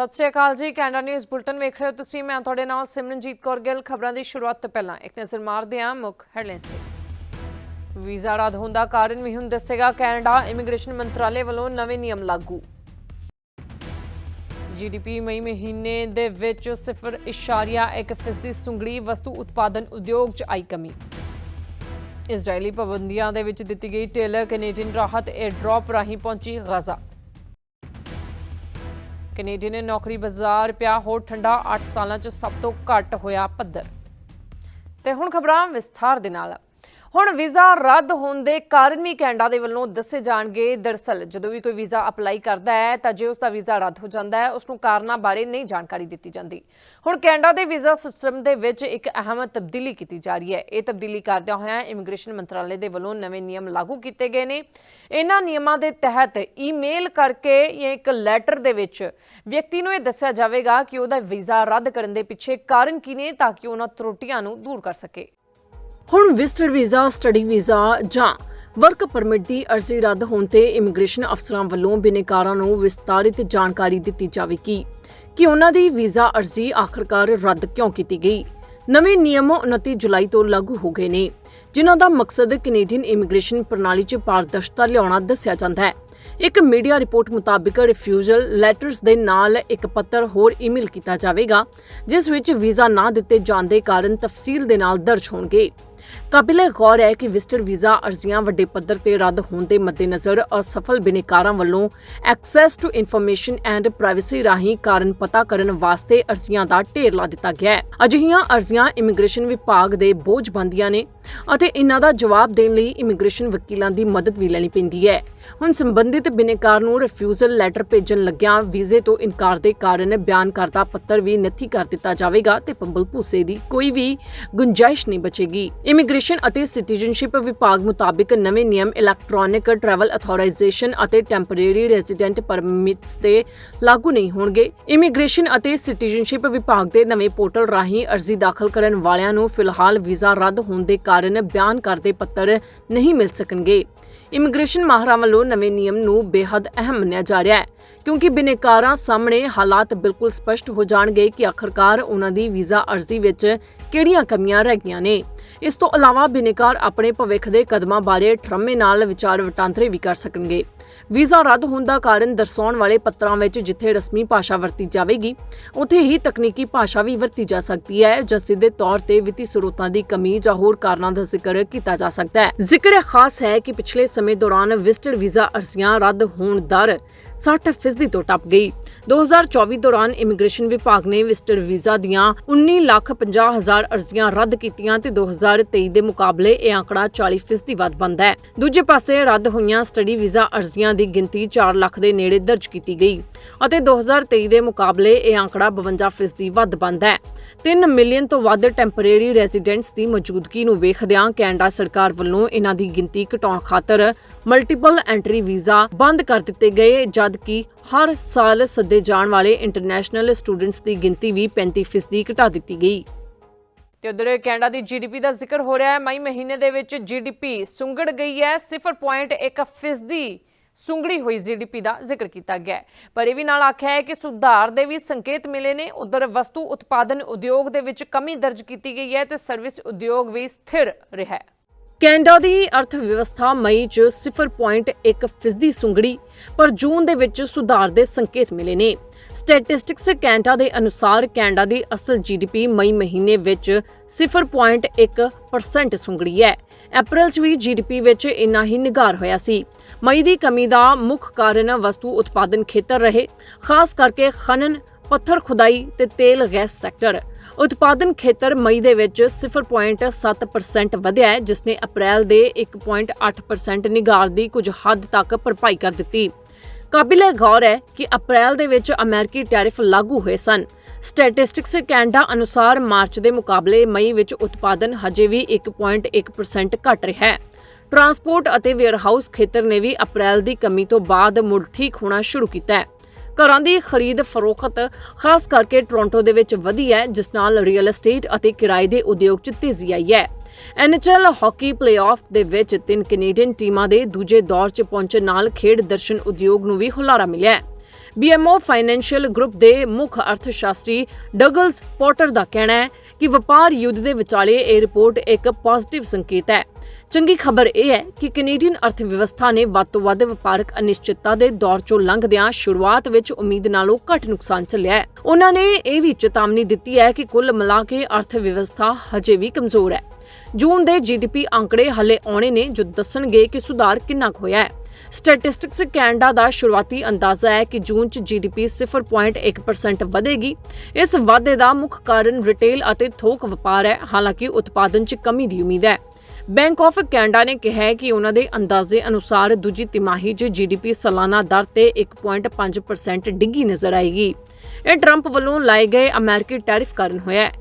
ਸਤਿ ਸ਼੍ਰੀ ਅਕਾਲ ਜੀ, Canada news bulletin ਵੇਖ ਰਹੇ ਹੋ ਤੁਸੀਂ, ਮੈਂ ਤੁਹਾਡੇ ਨਾਲ ਸਿਮਰਨਜੀਤ ਕੌਰ ਗਿੱਲ, ਖਬਰਾਂ ਦੀ ਸ਼ੁਰੂਆਤ ਤੋਂ ਪਹਿਲਾਂ ਇੱਕ ਨਜ਼ਰ ਮਾਰਦੇ ਹਾਂ ਮੁੱਖ ਹੈਡਲਾਈਨਸ ਤੇ। ਵੀਜ਼ਾ ਰੱਦ ਹੋਣ ਦਾ ਕਾਰਨ ਵੀ ਹੁਣ ਦੱਸੇਗਾ ਕੈਨੇਡਾ, ਇਮੀਗ੍ਰੇਸ਼ਨ ਮੰਤਰਾਲੇ ਵੱਲੋਂ ਨਵੇਂ ਨਿਯਮ ਲਾਗੂ। ਜੀਡੀਪੀ ਮਈ ਮਹੀਨੇ ਦੇ ਵਿੱਚ 0.1 ਫੀਸਦੀ ਸੁੰਗੜੀ ਵਸਤੂ ਉਤਪਾਦਨ ਉਦਯੋਗ 'ਚ ਆਈ ਕਮੀ। ਇਜ਼ਰਾਈਲੀ ਪਾਬੰਦੀਆਂ ਦੇ ਵਿੱਚ ਦਿੱਤੀ ਗਈ ਟੇਲਰ ਕੈਨੇਡੀਅਨ ਰਾਹਤ 에ਅਰ ਡ੍ਰੌਪ ਰਾਹੀਂ ਪਹੁੰਚੀ ਗਜ਼ਾ। ਕੈਨੇਡੀਅਨ ਨੌਕਰੀ ਬਾਜ਼ਾਰ ਪਿਆ, ਹੋਰ ਠੰਡਾ 8 ਸਾਲਾਂ 'ਚ ਸਭ ਤੋਂ ਘੱਟ ਹੋਇਆ ਪੱਧਰ। ਤੇ ਹੁਣ ਖਬਰਾਂ ਵਿਸਥਾਰ ਦੇ ਨਾਲ। ਹੁਣ ਵੀਜ਼ਾ ਰੱਦ ਹੋਣ ਦੇ ਕਾਰਨ ਵੀ ਕੈਨੇਡਾ ਦੇ ਵੱਲੋਂ ਦੱਸੇ ਜਾਣਗੇ ਦਰਸਲ। ਜਦੋਂ ਵੀ ਕੋਈ ਵੀਜ਼ਾ ਅਪਲਾਈ ਕਰਦਾ ਹੈ, ਤਾਂ ਜੇ ਉਸ ਦਾ ਵੀਜ਼ਾ ਰੱਦ ਹੋ ਜਾਂਦਾ ਹੈ ਉਸ ਨੂੰ ਕਾਰਨਾਂ ਬਾਰੇ ਨਹੀਂ ਜਾਣਕਾਰੀ ਦਿੱਤੀ ਜਾਂਦੀ। ਹੁਣ ਕੈਨੇਡਾ ਦੇ ਵੀਜ਼ਾ ਸਿਸਟਮ ਦੇ ਵਿੱਚ ਇੱਕ ਅਹਿਮ ਤਬਦੀਲੀ ਕੀਤੀ ਜਾ ਰਹੀ ਹੈ। ਇਹ ਤਬਦੀਲੀ ਕਰਦਿਆਂ ਹੋਇਆਂ ਇਮੀਗ੍ਰੇਸ਼ਨ ਮੰਤਰਾਲੇ ਦੇ ਵੱਲੋਂ ਨਵੇਂ ਨਿਯਮ ਲਾਗੂ ਕੀਤੇ ਗਏ ਨੇ। ਇਹਨਾਂ ਨਿਯਮਾਂ ਦੇ ਤਹਿਤ ਈਮੇਲ ਕਰਕੇ ਜਾਂ ਇੱਕ ਲੈਟਰ ਦੇ ਵਿੱਚ ਵਿਅਕਤੀ ਨੂੰ ਇਹ ਦੱਸਿਆ ਜਾਵੇਗਾ ਕਿ ਉਹਦਾ ਵੀਜ਼ਾ ਰੱਦ ਕਰਨ ਦੇ ਪਿੱਛੇ ਕਾਰਨ ਕੀ ਨੇ, ਤਾਂ ਕਿ ਉਹਨਾਂ ਤਰੁੱਟੀਆਂ ਨੂੰ ਦੂਰ ਕਰ ਸਕੇ। ਹੁਣ ਵਿਜ਼ਟਰ ਵੀਜ਼ਾ, ਸਟੱਡੀ ਵੀਜ਼ਾ ਜਾਂ ਵਰਕ ਪਰਮਿਟ ਦੀ ਅਰਜ਼ੀ ਰੱਦ ਹੋਣ ਤੇ ਇਮੀਗ੍ਰੇਸ਼ਨ ਅਫਸਰਾਂ ਵੱਲੋਂ ਬਿਨੇਕਾਰਾਂ ਨੂੰ ਵਿਸਤਾਰਿਤ ਜਾਣਕਾਰੀ ਦਿੱਤੀ ਜਾਵੇਗੀ ਕਿ ਉਹਨਾਂ ਦੀ ਵੀਜ਼ਾ ਅਰਜ਼ੀ ਆਖਰਕਾਰ ਰੱਦ ਕਿਉਂ ਕੀਤੀ ਗਈ। ਨਵੇਂ ਨਿਯਮ 29 ਜੁਲਾਈ ਤੋਂ ਲਾਗੂ ਹੋ ਗਏ ਨੇ, ਜਿਨ੍ਹਾਂ ਦਾ ਮਕਸਦ ਕੈਨੇਡੀਅਨ ਇਮੀਗ੍ਰੇਸ਼ਨ ਪ੍ਰਣਾਲੀ 'ਚ ਪਾਰਦਰਸ਼ਤਾ ਲਿਆਉਣਾ ਦੱਸਿਆ ਜਾਂਦਾ ਹੈ। ਇੱਕ ਮੀਡੀਆ ਰਿਪੋਰਟ ਮੁਤਾਬਕ ਰਿਫਿਊਜ਼ਲ ਲੈਟਰਸ ਦੇ ਨਾਲ ਇੱਕ ਪੱਤਰ ਹੋਰ ਈਮੇਲ ਕੀਤਾ ਜਾਵੇਗਾ, ਜਿਸ ਵਿੱਚ ਵੀਜ਼ਾ ਨਾ ਦਿੱਤੇ ਜਾਣ ਦੇ ਕਾਰਨ ਤਫਸੀਲ ਦੇ ਨਾਲ ਦਰਜ ਹੋਣਗੇ। ਕਾਬਿਲੇ ਗੌਰ ਹੈ ਕਿ ਵਿਜ਼ਟਰ ਵੀਜ਼ਾ ਅਰਜ਼ੀਆਂ ਵੱਡੇ ਪੱਧਰ ਤੇ ਰੱਦ ਹੋਣ ਦੇ ਮੱਦੇਨਜ਼ਰ ਅਸਫਲ ਬਿਨੇਕਾਰਾਂ ਵੱਲੋਂ access to information and privacy ਰਾਹੀਂ ਕਾਰਨ ਪਤਾ ਕਰਨ ਵਾਸਤੇ ਅਰਜ਼ੀਆਂ ਦਾ ਢੇਰ ਲਾ ਦਿੱਤਾ ਗਿਆ ਹੈ। ਅਜਿਹੀਆਂ ਅਰਜ਼ੀਆਂ ਇਮੀਗ੍ਰੇਸ਼ਨ ਵਿਭਾਗ ਦੇ ਬੋਝ ਬਣਦੀਆਂ ਨੇ ਅਤੇ ਇਹਨਾਂ ਦਾ ਜਵਾਬ ਦੇਣ ਲਈ ਇਮੀਗ੍ਰੇਸ਼ਨ ਵਕੀਲਾਂ ਦੀ ਮਦਦ ਵੀ ਲੈਣੀ ਪੈਂਦੀ ਹੈ। ਹੁਣ ਸੰਬੰਧਿਤ ਬਿਨੇਕਾਰ ਨੂੰ ਰਿਫਿਊਜ਼ਲ ਲੈਟਰ ਭੇਜਣ ਲੱਗਿਆਂ ਵੀਜ਼ੇ ਤੋਂ ਇਨਕਾਰ ਦੇ ਕਾਰਨ ਬਿਆਨ ਕਰਤਾ ਪੱਤਰ ਵੀ ਨੱਥੀ ਕਰ ਦਿੱਤਾ ਜਾਵੇਗਾ ਤੇ ਪੰਬਲ ਭੂਸੇ ਦੀ ਕੋਈ ਵੀ ਗੁੰਜਾਇਸ਼ ਨਹੀਂ ਬਚੇਗੀ। ਇਮੀਗ੍ਰੇਸ਼ਨ ਅਤੇ ਸਿਟੀਜ਼ਨਸ਼ਿਪ ਵਿਭਾਗ ਮੁਤਾਬਿਕ ਨਵੇਂ ਨਿਯਮ ਇਲੈਕਟ੍ਰੋਨਿਕ ਟਰੈਵਲ ਅਥਾਰੇਜ਼ਾਈਜੇਸ਼ਨ ਅਤੇ ਟੈਂਪਰੇਰੀ ਰੈਜ਼ੀਡੈਂਟ ਪਰਮਿਟਸ ਤੇ ਲਾਗੂ ਨਹੀਂ ਹੋਣਗੇ। ਇਮੀਗ੍ਰੇਸ਼ਨ ਅਤੇ ਸਿਟੀਜ਼ਨਸ਼ਿਪ ਵਿਭਾਗ ਦੇ ਨਵੇਂ ਪੋਰਟਲ ਰਾਹੀਂ ਅਰਜ਼ੀ ਦਾਖਲ ਕਰਨ ਵਾਲਿਆਂ ਨੂੰ ਫਿਲਹਾਲ ਵੀਜ਼ਾ ਰੱਦ ਹੋਣ ਦੇ ਕਾਰਨ ਬਿਆਨ ਕਰਦੇ ਪੱਤਰ ਨਹੀਂ ਮਿਲ ਸਕਣਗੇ। ਇਮੀਗ੍ਰੇਸ਼ਨ ਮਾਹਰਾਂ ਵੱਲੋਂ ਨਵੇਂ ਨਿਯਮ ਨੂੰ ਬੇਹੱਦ ਅਹਿਮ ਮੰਨਿਆ ਜਾ ਰਿਹਾ ਹੈ, ਕਿਉਂਕਿ ਬਿਨੇਕਾਰਾਂ ਸਾਹਮਣੇ ਹਾਲਾਤ ਬਿਲਕੁਲ ਸਪਸ਼ਟ ਹੋ ਜਾਣਗੇ ਕਿ ਆਖਰਕਾਰ ਉਹਨਾਂ ਦੀ ਵੀਜ਼ਾ ਅਰਜ਼ੀ ਵਿੱਚ ਕਿਹੜੀਆਂ ਕਮੀਆਂ ਰਹਿ ਗਈਆਂ ਨੇ। ਇਸ ਤੋਂ ਇਲਾਵਾ ਬਿਨੇਕਾਰ ਆਪਣੇ ਭਵਿੱਖ ਦੇ ਕਦਮਾਂ ਬਾਰੇ ਠਰਮੇ ਨਾਲ ਵਿਚਾਰ ਵਟਾਂਦਰੇ ਵੀ ਕਰ ਸਕਣਗੇ। ਵੀਜ਼ਾ ਰੱਦ ਹੋਣ ਦਾ ਕਾਰਨ ਦਰਸਾਉਣ ਵਾਲੇ ਪੱਤਰਾਂ ਵਿੱਚ ਜਿੱਥੇ ਰਸਮੀ ਭਾਸ਼ਾ ਵਰਤੀ ਜਾਵੇਗੀ, ਉੱਥੇ ਹੀ ਤਕਨੀਕੀ ਭਾਸ਼ਾ ਵੀ ਵਰਤੀ ਜਾ ਸਕਦੀ ਹੈ, ਜਾਂ ਸਿੱਧੇ ਤੌਰ ਤੇ ਵਿੱਤੀ ਸਰੋਤਾਂ ਦੀ ਕਮੀ ਜਾਂ ਹੋਰ ਕਾਰਨਾਂ ਦਾ ਜ਼ਿਕਰ ਕੀਤਾ ਜਾ ਸਕਦਾ ਹੈ। ਜ਼ਿਕਰ ਖਾਸ ਹੈ ਕਿ ਪਿਛਲੇ ਸਮੇਂ ਦੌਰਾਨ ਵਿਜ਼ਟਰ ਵੀਜ਼ਾ ਅਰਜ਼ੀਆਂ ਰੱਦ ਹੋਣ ਦਰ 60% ਤੋਂ ਟੱਪ ਗਈ। 2024 ਦੌਰਾਨ ਇਮੀਗ੍ਰੇਸ਼ਨ ਵਿਭਾਗ ਨੇ ਵਿਜ਼ਟਰ ਵੀਜ਼ਾ ਦੀਆਂ 19 ਲੱਖ 50 ਹਜ਼ਾਰ ਅਰਜ਼ੀਆਂ ਰੱਦ ਕੀਤੀਆਂ ਤੇ 2023 ਦੇ ਮੁਕਾਬਲੇ ਇਹ ਆંકੜਾ 40% ਵੱਧ ਬੰਦਾ ਹੈ। ਦੂਜੇ ਪਾਸੇ ਰੱਦ ਹੋਈਆਂ ਸਟੱਡੀ ਵੀਜ਼ਾ ਅਰਜ਼ੀਆਂ ਦੀ ਗਿਣਤੀ 4 ਲੱਖ ਦੇ ਨੇੜੇ ਦਰਜ ਕੀਤੀ ਗਈ ਅਤੇ 2023 ਦੇ ਮੁਕਾਬਲੇ ਇਹ ਆંકੜਾ 52% ਵੱਧ ਬੰਦਾ ਹੈ। 3 ਮਿਲੀਅਨ ਤੋਂ ਵੱਧ ਟੈਂਪਰੇਰੀ ਰੈਜ਼ੀਡੈਂਟਸ ਦੀ ਮੌਜੂਦਗੀ ਨੂੰ ਵੇਖਦਿਆਂ ਕੈਨੇਡਾ ਸਰਕਾਰ ਵੱਲੋਂ ਇਹਨਾਂ ਦੀ ਗਿਣਤੀ ਘਟਾਉਣ ਖਾਤਰ ਮਲਟੀਪਲ ਐਂਟਰੀ ਵੀਜ਼ਾ ਬੰਦ ਕਰ ਦਿੱਤੇ ਗਏ ਜਦ ਕਿ ਹਰ ਸਾਲ ਸੱਦੇ ਜਾਣ ਵਾਲੇ ਇੰਟਰਨੈਸ਼ਨਲ ਸਟੂਡੈਂਟਸ ਦੀ ਗਿਣਤੀ ਵੀ 35% ਘਟਾ ਦਿੱਤੀ ਗਈ। ਤੇ ਉਧਰ ਕੈਨੇਡਾ ਦੀ ਜੀਡੀਪੀ ਦਾ ਜ਼ਿਕਰ ਹੋ ਰਿਹਾ ਹੈ। ਮਈ ਮਹੀਨੇ ਦੇ ਵਿੱਚ ਜੀਡੀਪੀ ਸੁੰਗੜ ਗਈ ਹੈ। 0.1 ਫੀਸਦੀ ਸੁੰਗੜੀ ਹੋਈ ਜੀਡੀਪੀ ਦਾ ਜ਼ਿਕਰ ਕੀਤਾ ਗਿਆ ਹੈ। ਪਰ ਇਹ ਵੀ ਨਾਲ ਆਖਿਆ ਹੈ ਕਿ ਸੁਧਾਰ ਦੇ ਵੀ ਸੰਕੇਤ ਮਿਲੇ ਨੇ। ਉਧਰ ਵਸਤੂ ਉਤਪਾਦਨ ਉਦਯੋਗ ਦੇ ਵਿੱਚ ਕਮੀ ਦਰਜ ਕੀਤੀ ਗਈ ਹੈ ਤੇ ਸਰਵਿਸ ਉਦਯੋਗ ਵੀ ਸਥਿਰ ਰਿਹਾ ਹੈ। ਕੈਨੇਡਾ ਦੀ ਅਰਥ ਵਿਵਸਥਾ ਮਈ 'ਚ 0.1 ਫੀਸਦੀ ਸੁੰਗੜੀ, ਪਰ ਜੂਨ ਦੇ ਵਿੱਚ ਸੁਧਾਰ ਦੇ ਸੰਕੇਤ ਮਿਲੇ ਨੇ। ਸਟੈਟਿਸਟਿਕਸ ਕੈਨੇਡਾ ਦੇ ਅਨੁਸਾਰ ਕੈਨੇਡਾ ਦੀ ਅਸਲ ਜੀਡੀਪੀ ਮਈ ਮਹੀਨੇ ਵਿੱਚ 0.1% ਸੁੰਗੜੀ ਹੈ। ਅਪ੍ਰੈਲ 'ਚ ਵੀ ਜੀਡੀਪੀ ਵਿੱਚ ਇੰਨਾ ਹੀ ਨਿਗਾਰ ਹੋਇਆ ਸੀ। ਮਈ ਦੀ ਕਮੀ ਦਾ ਮੁੱਖ ਕਾਰਨ ਵਸਤੂ ਉਤਪਾਦਨ ਖੇਤਰ ਰਹੇ, ਖਾਸ ਕਰਕੇ ਖਨਨ ਪੱਥਰ ਖੁਦਾਈ ਤੇ ਤੇਲ ਗੈਸ ਸੈਕਟਰ। ਉਤਪਾਦਨ ਖੇਤਰ ਮਈ ਦੇ ਵਿੱਚ 0.7% ਵਧਿਆ ਹੈ ਜਿਸ ਨੇ ਅਪ੍ਰੈਲ ਦੇ 1.8% ਨਿਗਾਰ ਦੀ ਕੁਝ ਹੱਦ ਤੱਕ ਭਰਪਾਈ ਕਰ ਦਿੱਤੀ। ਕਾਬਿਲੇ ਗੌਰ ਹੈ ਕਿ ਅਪ੍ਰੈਲ ਦੇ ਵਿੱਚ ਅਮਰੀਕੀ ਟੈਰਿਫ ਲਾਗੂ ਹੋਏ ਸਨ। ਸਟੈਟਿਸਟਿਕਸ ਕੈਨੇਡਾ ਅਨੁਸਾਰ ਮਾਰਚ ਦੇ ਮੁਕਾਬਲੇ ਮਈ ਵਿੱਚ ਉਤਪਾਦਨ ਹਜੇ ਵੀ 1.1% ਘਟ ਰਿਹਾ ਹੈ। ਟਰਾਂਸਪੋਰਟ ਅਤੇ ਵੇਅਰਹਾਊਸ ਖੇਤਰ ਨੇ ਵੀ ਅਪ੍ਰੈਲ ਦੀ ਕਮੀ ਤੋਂ ਬਾਅਦ ਮੁੜ ਠੀਕ ਹੋਣਾ ਸ਼ੁਰੂ ਕੀਤਾ ਹੈ। ਘਰਾਂ ਦੀ ਖਰੀਦ ਫਰੋਖਤ, ਖਾਸ ਕਰਕੇ ਟੋਰਾਂਟੋ ਦੇ ਵਿੱਚ ਵਧੀ ਹੈ, ਜਿਸ ਨਾਲ ਰੀਅਲ ਏਸਟੇਟ ਅਤੇ ਕਿਰਾਏ ਦੇ ਉਦਯੋਗ 'ਚ ਤੇਜ਼ੀ ਆਈ ਹੈ। ਐਨਐਚਐਲ ਹਾਕੀ ਪਲੇਆਫ ਦੇ ਵਿੱਚ ਤਿੰਨ ਕੈਨੇਡੀਅਨ ਟੀਮਾਂ ਦੇ ਦੂਜੇ ਦੌਰ 'ਚ ਪਹੁੰਚਣ ਨਾਲ ਖੇਡ ਦਰਸ਼ਨ ਉਦਯੋਗ ਨੂੰ ਵੀ ਹੁਲਾਰਾ ਮਿਲਿਆ ਹੈ। BMO ਫਾਈਨੈਂਸ਼ੀਅਲ ਗਰੁੱਪ ਦੇ ਮੁੱਖ ਅਰਥਸ਼ਾਸਤਰੀ ਡਗਲਸ ਪੋਟਰ ਦਾ ਕਹਿਣਾ ਹੈ ਕਿ ਵਪਾਰ ਯੁੱਧ ਦੇ ਵਿਚਾਲੇ ਇਹ ਰਿਪੋਰਟ ਇੱਕ ਪੋਜ਼ਿਟਿਵ ਸੰਕੇਤ ਹੈ। ਚੰਗੀ ਖਬਰ ਇਹ ਹੈ ਕਿ ਕੈਨੇਡੀਅਨ ਅਰਥ ਵਿਵਸਥਾ ਨੇ ਵੱਧ ਤੋਂ ਵੱਧ ਵਪਾਰਕ ਅਨਿਸ਼ਚਿਤਤਾ ਦੇ ਦੌਰ ਚੋਂ ਲੰਘਦਿਆਂ ਸ਼ੁਰੂਆਤ ਵਿੱਚ ਉਮੀਦ ਨਾਲੋਂ ਘੱਟ ਨੁਕਸਾਨ ਝੱਲਿਆ ਹੈ। ਉਹਨਾਂ ਨੇ ਇਹ ਵੀ ਚੇਤਾਵਨੀ ਦਿੱਤੀ ਹੈ ਕਿ ਕੁੱਲ ਮਿਲਾ ਕੇ ਅਰਥ ਵਿਵਸਥਾ ਹਜੇ ਵੀ ਕਮਜ਼ੋਰ ਹੈ। ਜੂਨ ਦੇ ਜੀਡੀਪੀ ਅੰਕੜੇ ਹਲੇ ਆਉਣੇ ਨੇ, ਜੋ ਦੱਸਣਗੇ ਕਿ ਸੁਧਾਰ ਕਿੰਨਾ ਕੁ ਹੋਇਆ ਹੈ। ਸਟੈਟਿਸਟਿਕਸ ਕੈਨੇਡਾ ਦਾ ਸ਼ੁਰੂਆਤੀ ਅੰਦਾਜ਼ਾ ਹੈ ਕਿ ਜੂਨ 'ਚ ਜੀਡੀਪੀ 0.1% ਵਧੇਗੀ। ਇਸ ਵਾਧੇ ਦਾ ਮੁੱਖ ਕਾਰਨ ਰਿਟੇਲ ਅਤੇ ਥੋਕ ਵਪਾਰ ਹੈ। ਹਾਲਾਂਕਿ ਉਤਪਾਦਨ 'ਚ ਕਮੀ ਦੀ ਉਮੀਦ ਹੈ। ਬੈਂਕ ਆਫ ਕੈਨੇਡਾ ਨੇ ਕਿਹਾ ਹੈ ਕਿ ਉਹਨਾਂ ਦੇ ਅੰਦਾਜ਼ੇ ਅਨੁਸਾਰ ਦੂਜੀ ਤਿਮਾਹੀ 'ਚ ਜੀਡੀਪੀ ਸਾਲਾਨਾ ਦਰ ਤੇ 1.5% ਡਿੱਗੀ ਨਜ਼ਰ ਆਏਗੀ। ਇਹ ਟਰੰਪ ਵੱਲੋਂ ਲਾਏ ਗਏ ਅਮਰੀਕੀ ਟੈਰਿਫ ਕਾਰਨ ਹੋਇਆ ਹੈ।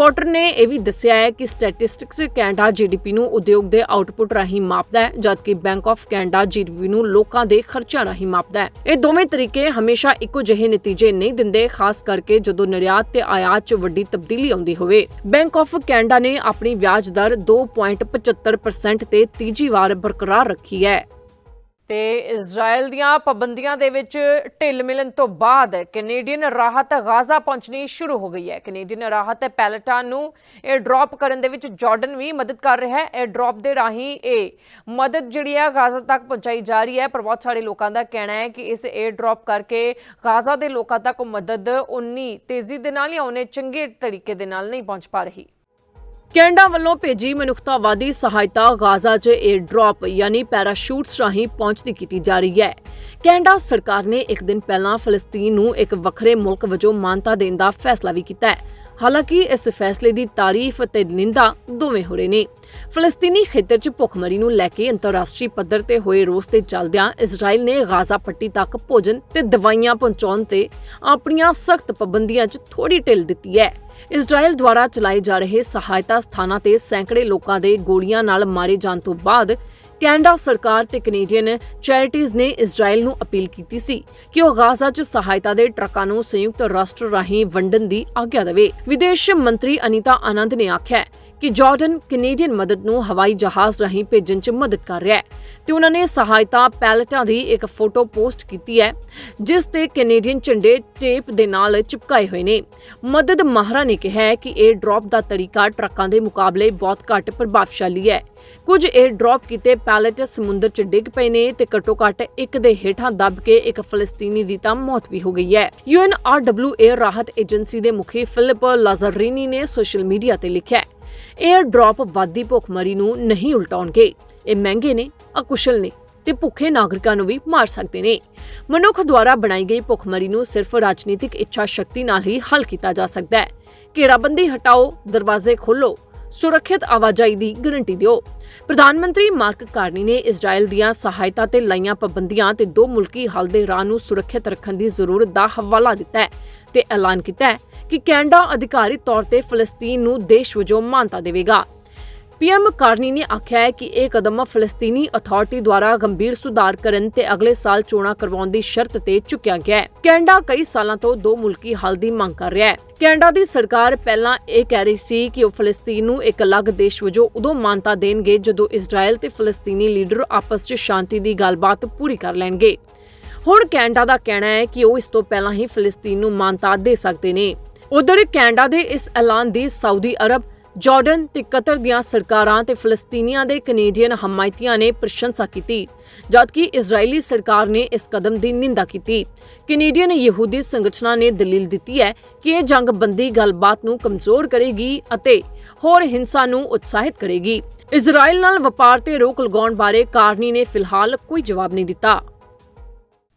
ਪੋਰਟਰ ਨੇ ਇਹ ਵੀ ਦੱਸਿਆ ਹੈ ਕਿ ਸਟੈਟਿਸਟਿਕਸ ਕੈਨੇਡਾ ਜੀਡੀਪੀ ਨੂੰ ਉਦਯੋਗ ਦੇ ਆਉਟਪੁੱਟ ਰਾਹੀਂ ਮਾਪਦਾ ਹੈ ਜਦਕਿ ਬੈਂਕ ਆਫ ਕੈਨੇਡਾ ਜੀਡੀਪੀ ਨੂੰ ਲੋਕਾਂ ਦੇ ਖਰਚਿਆਂ ਰਾਹੀਂ ਮਾਪਦਾ ਹੈ। ਇਹ ਦੋਵੇਂ ਤਰੀਕੇ ਹਮੇਸ਼ਾ ਇੱਕੋ ਜਿਹੇ ਨਤੀਜੇ ਨਹੀਂ ਦਿੰਦੇ, ਖਾਸ ਕਰਕੇ ਜਦੋਂ ਨਿਰਯਾਤ ਤੇ ਆਯਾਤ 'ਚ ਵੱਡੀ ਤਬਦੀਲੀ ਆਉਂਦੀ ਹੋਵੇ। ਬੈਂਕ ਆਫ ਕੈਨੇਡਾ ਨੇ ਆਪਣੀ ਵਿਆਜ ਦਰ 2.75% ਤੇ ਤੀਜੀ ਵਾਰ ਬਰਕਰਾਰ ਰੱਖੀ ਹੈ। ਤੇ ਇਜ਼ਰਾਈਲ ਦੀਆਂ ਪਾਬੰਦੀਆਂ ਦੇ ਵਿੱਚ ਢਿੱਲ ਮਿਲਣ ਤੋਂ ਬਾਅਦ ਕੈਨੇਡੀਅਨ ਰਾਹਤ ਗਾਜ਼ਾ ਪਹੁੰਚਣੀ ਸ਼ੁਰੂ ਹੋ ਗਈ ਹੈ। ਕੈਨੇਡੀਅਨ ਰਾਹਤ ਪੈਲਟਾਂ ਨੂੰ ਇਹ ਡ੍ਰੌਪ ਕਰਨ ਦੇ ਵਿੱਚ ਜਾਰਡਨ ਵੀ ਮਦਦ ਕਰ ਰਿਹਾ ਹੈ। ਇਹ ਡ੍ਰੌਪ ਦੇ ਰਾਹੀਂ ਇਹ ਮਦਦ ਜਿਹੜੀ ਹੈ ਗਾਜ਼ਾ ਤੱਕ ਪਹੁੰਚਾਈ ਜਾ ਰਹੀ ਹੈ। ਪਰ ਬਹੁਤ ਸਾਰੇ ਲੋਕਾਂ ਦਾ ਕਹਿਣਾ ਹੈ ਕਿ ਇਸ 에ਅਰ ਡ੍ਰੌਪ ਕਰਕੇ ਗਾਜ਼ਾ ਦੇ ਲੋਕਾਂ ਤੱਕ ਮਦਦ ਉਨੀ ਤੇਜ਼ੀ ਦੇ ਨਾਲ ਜਾਂ ਉਹਨੇ ਚੰਗੇ ਤਰੀਕੇ ਦੇ ਨਾਲ ਨਹੀਂ ਪਹੁੰਚ ਪਾ ਰਹੀ। ਕੈਨੇਡਾ ਵੱਲੋਂ ਭੇਜੀ ਮਨੁੱਖਤਾਵਾਦੀ ਸਹਾਇਤਾ ਗਾਜ਼ਾ 'ਚ 에ਅਰ ਡ੍ਰੌਪ ਯਾਨੀ ਪੈਰਾਸ਼ੂਟਸ ਰਾਹੀਂ ਪਹੁੰਚਦੀ ਕੀਤੀ ਜਾ ਰਹੀ ਹੈ। ਕੈਨੇਡਾ ਸਰਕਾਰ ਨੇ ਇੱਕ ਦਿਨ ਪਹਿਲਾਂ ਫਲਸਤੀਨ ਨੂੰ ਇੱਕ ਵੱਖਰੇ ਮੁਲਕ ਵਜੋਂ ਮਾਨਤਾ ਦੇਣ ਦਾ ਫੈਸਲਾ ਵੀ ਕੀਤਾ ਹੈ। ਹਾਲਾਂਕਿ ਇਸ ਫੈਸਲੇ ਦੀ ਤਾਰੀਫ ਅਤੇ ਨਿੰਦਾ ਦੋਵੇਂ ਹੋ ਰਹੇ ਨੇ। ਫਲਸਤੀਨੀ ਖੇਤਰ 'ਚ ਭੁੱਖਮਰੀ ਨੂੰ ਲੈ ਕੇ ਅੰਤਰਰਾਸ਼ਟਰੀ ਪੱਧਰ ਤੇ ਹੋਏ ਰੋਸ ਤੇ ਚੱਲਦਿਆਂ ਇਜ਼ਰਾਈਲ ਨੇ ਗਾਜ਼ਾ ਪੱਟੀ ਤੱਕ ਭੋਜਨ ਤੇ ਦਵਾਈਆਂ ਪਹੁੰਚਾਉਣ ਤੇ ਆਪਣੀਆਂ ਸਖਤ ਪਾਬੰਦੀਆਂ 'ਚ ਥੋੜੀ ਢਿੱਲ ਦਿੱਤੀ ਹੈ। ਇਜ਼ਰਾਈਲ ਦੁਆਰਾ ਚਲਾਏ ਜਾ ਰਹੇ ਸਹਾਇਤਾ ਸਥਾਨਾਂ ਤੇ ਸੈਂਕੜੇ ਲੋਕਾਂ ਦੇ ਗੋਲੀਆਂ ਨਾਲ ਮਾਰੇ ਜਾਣ ਤੋਂ ਬਾਅਦ ਕੈਨੇਡਾ ਸਰਕਾਰ ਤੇ ਕੈਨੇਡੀਅਨ ਚੈਰਿਟੀਜ਼ ਨੇ ਇਜ਼ਰਾਈਲ ਨੂੰ ਅਪੀਲ ਕੀਤੀ ਸੀ ਕਿ ਉਹ ਗਾਜ਼ਾ 'ਚ ਸਹਾਇਤਾ ਦੇ ਟਰੱਕਾਂ ਨੂੰ ਸੰਯੁਕਤ ਰਾਸ਼ਟਰ ਰਾਹੀਂ ਵੰਡਣ ਦੀ ਆਗਿਆ ਦੇਵੇ। ਵਿਦੇਸ਼ ਮੰਤਰੀ ਅਨੀਤਾ ਆਨੰਦ ਨੇ ਆਖਿਆ ਕਿ ਜਾਰਡਨ ਕੈਨੇਡੀਅਨ ਮਦਦ ਨੂੰ ਹਵਾਈ ਜਹਾਜ਼ ਰਾਹੀਂ ਭੇਜਣ 'ਚ ਮਦਦ ਕਰ ਰਿਹਾ ਹੈ। ਤੇ ਉਹਨਾਂ ਨੇ ਸਹਾਇਤਾ ਪੈਲਟਾਂ ਦੀ ਇੱਕ ਫੋਟੋ ਪੋਸਟ ਕੀਤੀ ਹੈ, ਜਿਸ ਤੇ ਕੈਨੇਡੀਅਨ ਝੰਡੇ ਟੇਪ ਦੇ ਨਾਲ ਚਿਪਕਾਏ ਹੋਏ ਨੇ। ਮਦਦ ਮਾਹਰਾਂ ਨੇ ਕਿਹਾ ਹੈ ਕਿ ਇਹ ਡ੍ਰੌਪ ਦਾ ਤਰੀਕਾ ਟਰੱਕਾਂ ਦੇ ਮੁਕਾਬਲੇ ਬਹੁਤ ਘੱਟ ਪ੍ਰਭਾਵਸ਼ਾਲੀ ਹੈ। ਕੁਝ 에ਅਰ ਡ੍ਰੌਪ ਕੀਤੇ ਪੈਲਟ ਸਮੁੰਦਰ 'ਚ ਡਿੱਗ ਪਏ ਨੇ ਤੇ ਘੱਟੋ-ਘੱਟ ਇੱਕ ਦੇ ਹੇਠਾਂ ਦੱਬ ਕੇ ਇੱਕ ਫਲਸਤੀਨੀ ਦੀ ਤਾਂ ਮੌਤ ਵੀ ਹੋ ਗਈ ਹੈ। UNRWA ਰਾਹਤ ਏਜੰਸੀ ਦੇ ਮੁਖੀ ਫਿਲਿਪ ਲਾਜ਼ਰੀਨੀ ਨੇ ਸੋਸ਼ਲ ਮੀਡੀਆ ਤੇ ਲਿਖਿਆ 에ਅਰ ਡ੍ਰੌਪ ਵਾਦੀ ਭੁੱਖਮਰੀ ਨੂੰ ਨਹੀਂ ਉਲਟਾਉਣਗੇ। ਇਹ ਮਹਿੰਗੇ ਨੇ, ਅਕੁਸ਼ਲ ਨੇ ਤੇ ਭੁੱਖੇ ਨਾਗਰਿਕਾਂ ਨੂੰ ਵੀ ਮਾਰ ਸਕਦੇ ਨੇ। ਮਨੁੱਖ ਦੁਆਰਾ ਬਣਾਈ ਗਈ ਭੁੱਖਮਰੀ ਨੂੰ ਸਿਰਫ ਰਾਜਨੀਤਿਕ ਇੱਛਾ ਸ਼ਕਤੀ ਨਾਲ ਹੀ ਹੱਲ ਕੀਤਾ ਜਾ ਸਕਦਾ ਹੈ। ਘੇਰਾਬੰਦੀ ਹਟਾਓ, ਦਰਵਾਜ਼ੇ ਖੋਲੋ ਸੁਰੱਖਿਅਤ ਆਵਾਜਾਈ ਦੀ ਗਾਰੰਟੀ ਦਿਓ। ਪ੍ਰਧਾਨ ਮੰਤਰੀ ਮਾਰਕ ਕਾਰਨੀ ਨੇ ਇਜ਼ਰਾਈਲ ਦੀਆਂ ਸਹਾਇਤਾ ਤੇ ਲਾਈਆਂ ਪਾਬੰਦੀਆਂ ਤੇ ਦੋ ਮੁਲਕੀ ਹੱਲ ਦੇ ਰਾਹ ਨੂੰ ਸੁਰੱਖਿਅਤ ਰੱਖਣ ਦੀ ਜ਼ਰੂਰਤ ਦਾ ਹਵਾਲਾ ਦਿੱਤਾ ਹੈ। ਤੇ ਐਲਾਨ ਕੀਤਾ ਹੈ ਕਿ ਕੈਨੇਡਾ ਅਧਿਕਾਰਿਤ ਤੌਰ ਤੇ ਫਲਸਤੀਨ ਨੂੰ ਦੇਸ਼ ਵਜੋਂ ਮਾਨਤਾ ਦੇਵੇਗਾ। ਪੀਐਮ ਕਾਰਨੀ ਨੇ ਆਖਿਆ ਹੈ ਕਿ ਇਹ ਕਦਮ ਫਲਸਤੀਨੀ ਅਥਾਰਟੀ ਦੁਆਰਾ ਗੰਭੀਰ ਸੁਧਾਰ ਕਰਨ ਤੇ ਅਗਲੇ ਸਾਲ ਚੋਣਾਂ ਕਰਵਾਉਣ ਦੀ ਸ਼ਰਤ ਤੇ ਚੁੱਕਿਆ ਗਿਆ ਹੈ। ਕੈਨੇਡਾ ਕਈ ਸਾਲਾਂ ਤੋਂ ਦੋ ਮੁਲਕੀ ਹੱਲ ਦੀ ਮੰਗ ਕਰ ਰਿਹਾ ਹੈ। ਕੈਨੇਡਾ ਦੀ ਸਰਕਾਰ ਪਹਿਲਾਂ ਇਹ ਕਹਿ ਰਹੀ ਸੀ ਕਿ ਉਹ ਫਲਸਤੀਨ ਨੂੰ ਇੱਕ ਅਲੱਗ ਦੇਸ਼ ਵਜੋਂ ਉਦੋਂ ਮਾਨਤਾ ਦੇਣਗੇ ਜਦੋਂ ਇਜ਼ਰਾਈਲ ਤੇ ਫਲਸਤੀਨੀ ਲੀਡਰ ਆਪਸ 'ਚ ਸ਼ਾਂਤੀ ਦੀ ਗੱਲਬਾਤ ਪੂਰੀ ਕਰ ਲੈਣਗੇ। ਹੁਣ ਕੈਨੇਡਾ ਦਾ ਕਹਿਣਾ ਹੈ ਕਿ ਉਹ ਇਸ ਤੋਂ ਪਹਿਲਾਂ ਹੀ ਫਲਸਤੀਨ ਨੂੰ ਮਾਨਤਾ ਦੇ ਸਕਦੇ ਨੇ। ਉਧਰ ਕੈਨੇਡਾ ਦੇ ਇਸ ਐਲਾਨ ਦੀ ਸਾਊਦੀ ਅਰਬ, ਜਾਰਡਨ ਤੇ ਕਤਰ ਦੀਆਂ ਸਰਕਾਰਾਂ ਤੇ ਫਲਸਤੀਨੀਆਂ ਦੇ ਕੈਨੇਡੀਅਨ ਹਮਾਇਤੀਆਂ ਨੇ ਪ੍ਰਸ਼ੰਸਾ ਕੀਤੀ, ਜਦਕਿ ਇਜ਼ਰਾਈਲੀ ਸਰਕਾਰ ਨੇ ਇਸ ਕਦਮ ਦੀ ਨਿੰਦਾ ਕੀਤੀ। ਕੈਨੇਡੀਅਨ ਯਹੂਦੀ ਸੰਗਠਨਾਂ ਨੇ ਦਲੀਲ ਦਿੱਤੀ ਹੈ ਕਿ ਇਹ ਜੰਗਬੰਦੀ ਗੱਲਬਾਤ ਨੂੰ ਕਮਜ਼ੋਰ ਕਰੇਗੀ ਅਤੇ ਹੋਰ ਹਿੰਸਾ ਨੂੰ ਉਤਸ਼ਾਹਿਤ ਕਰੇਗੀ। ਇਜ਼ਰਾਈਲ ਨਾਲ ਵਪਾਰ ਤੇ ਰੋਕ ਲਗਾਉਣ ਬਾਰੇ ਕਾਰਨੀ ਨੇ ਫਿਲਹਾਲ ਕੋਈ ਜਵਾਬ ਨਹੀਂ ਦਿੱਤਾ।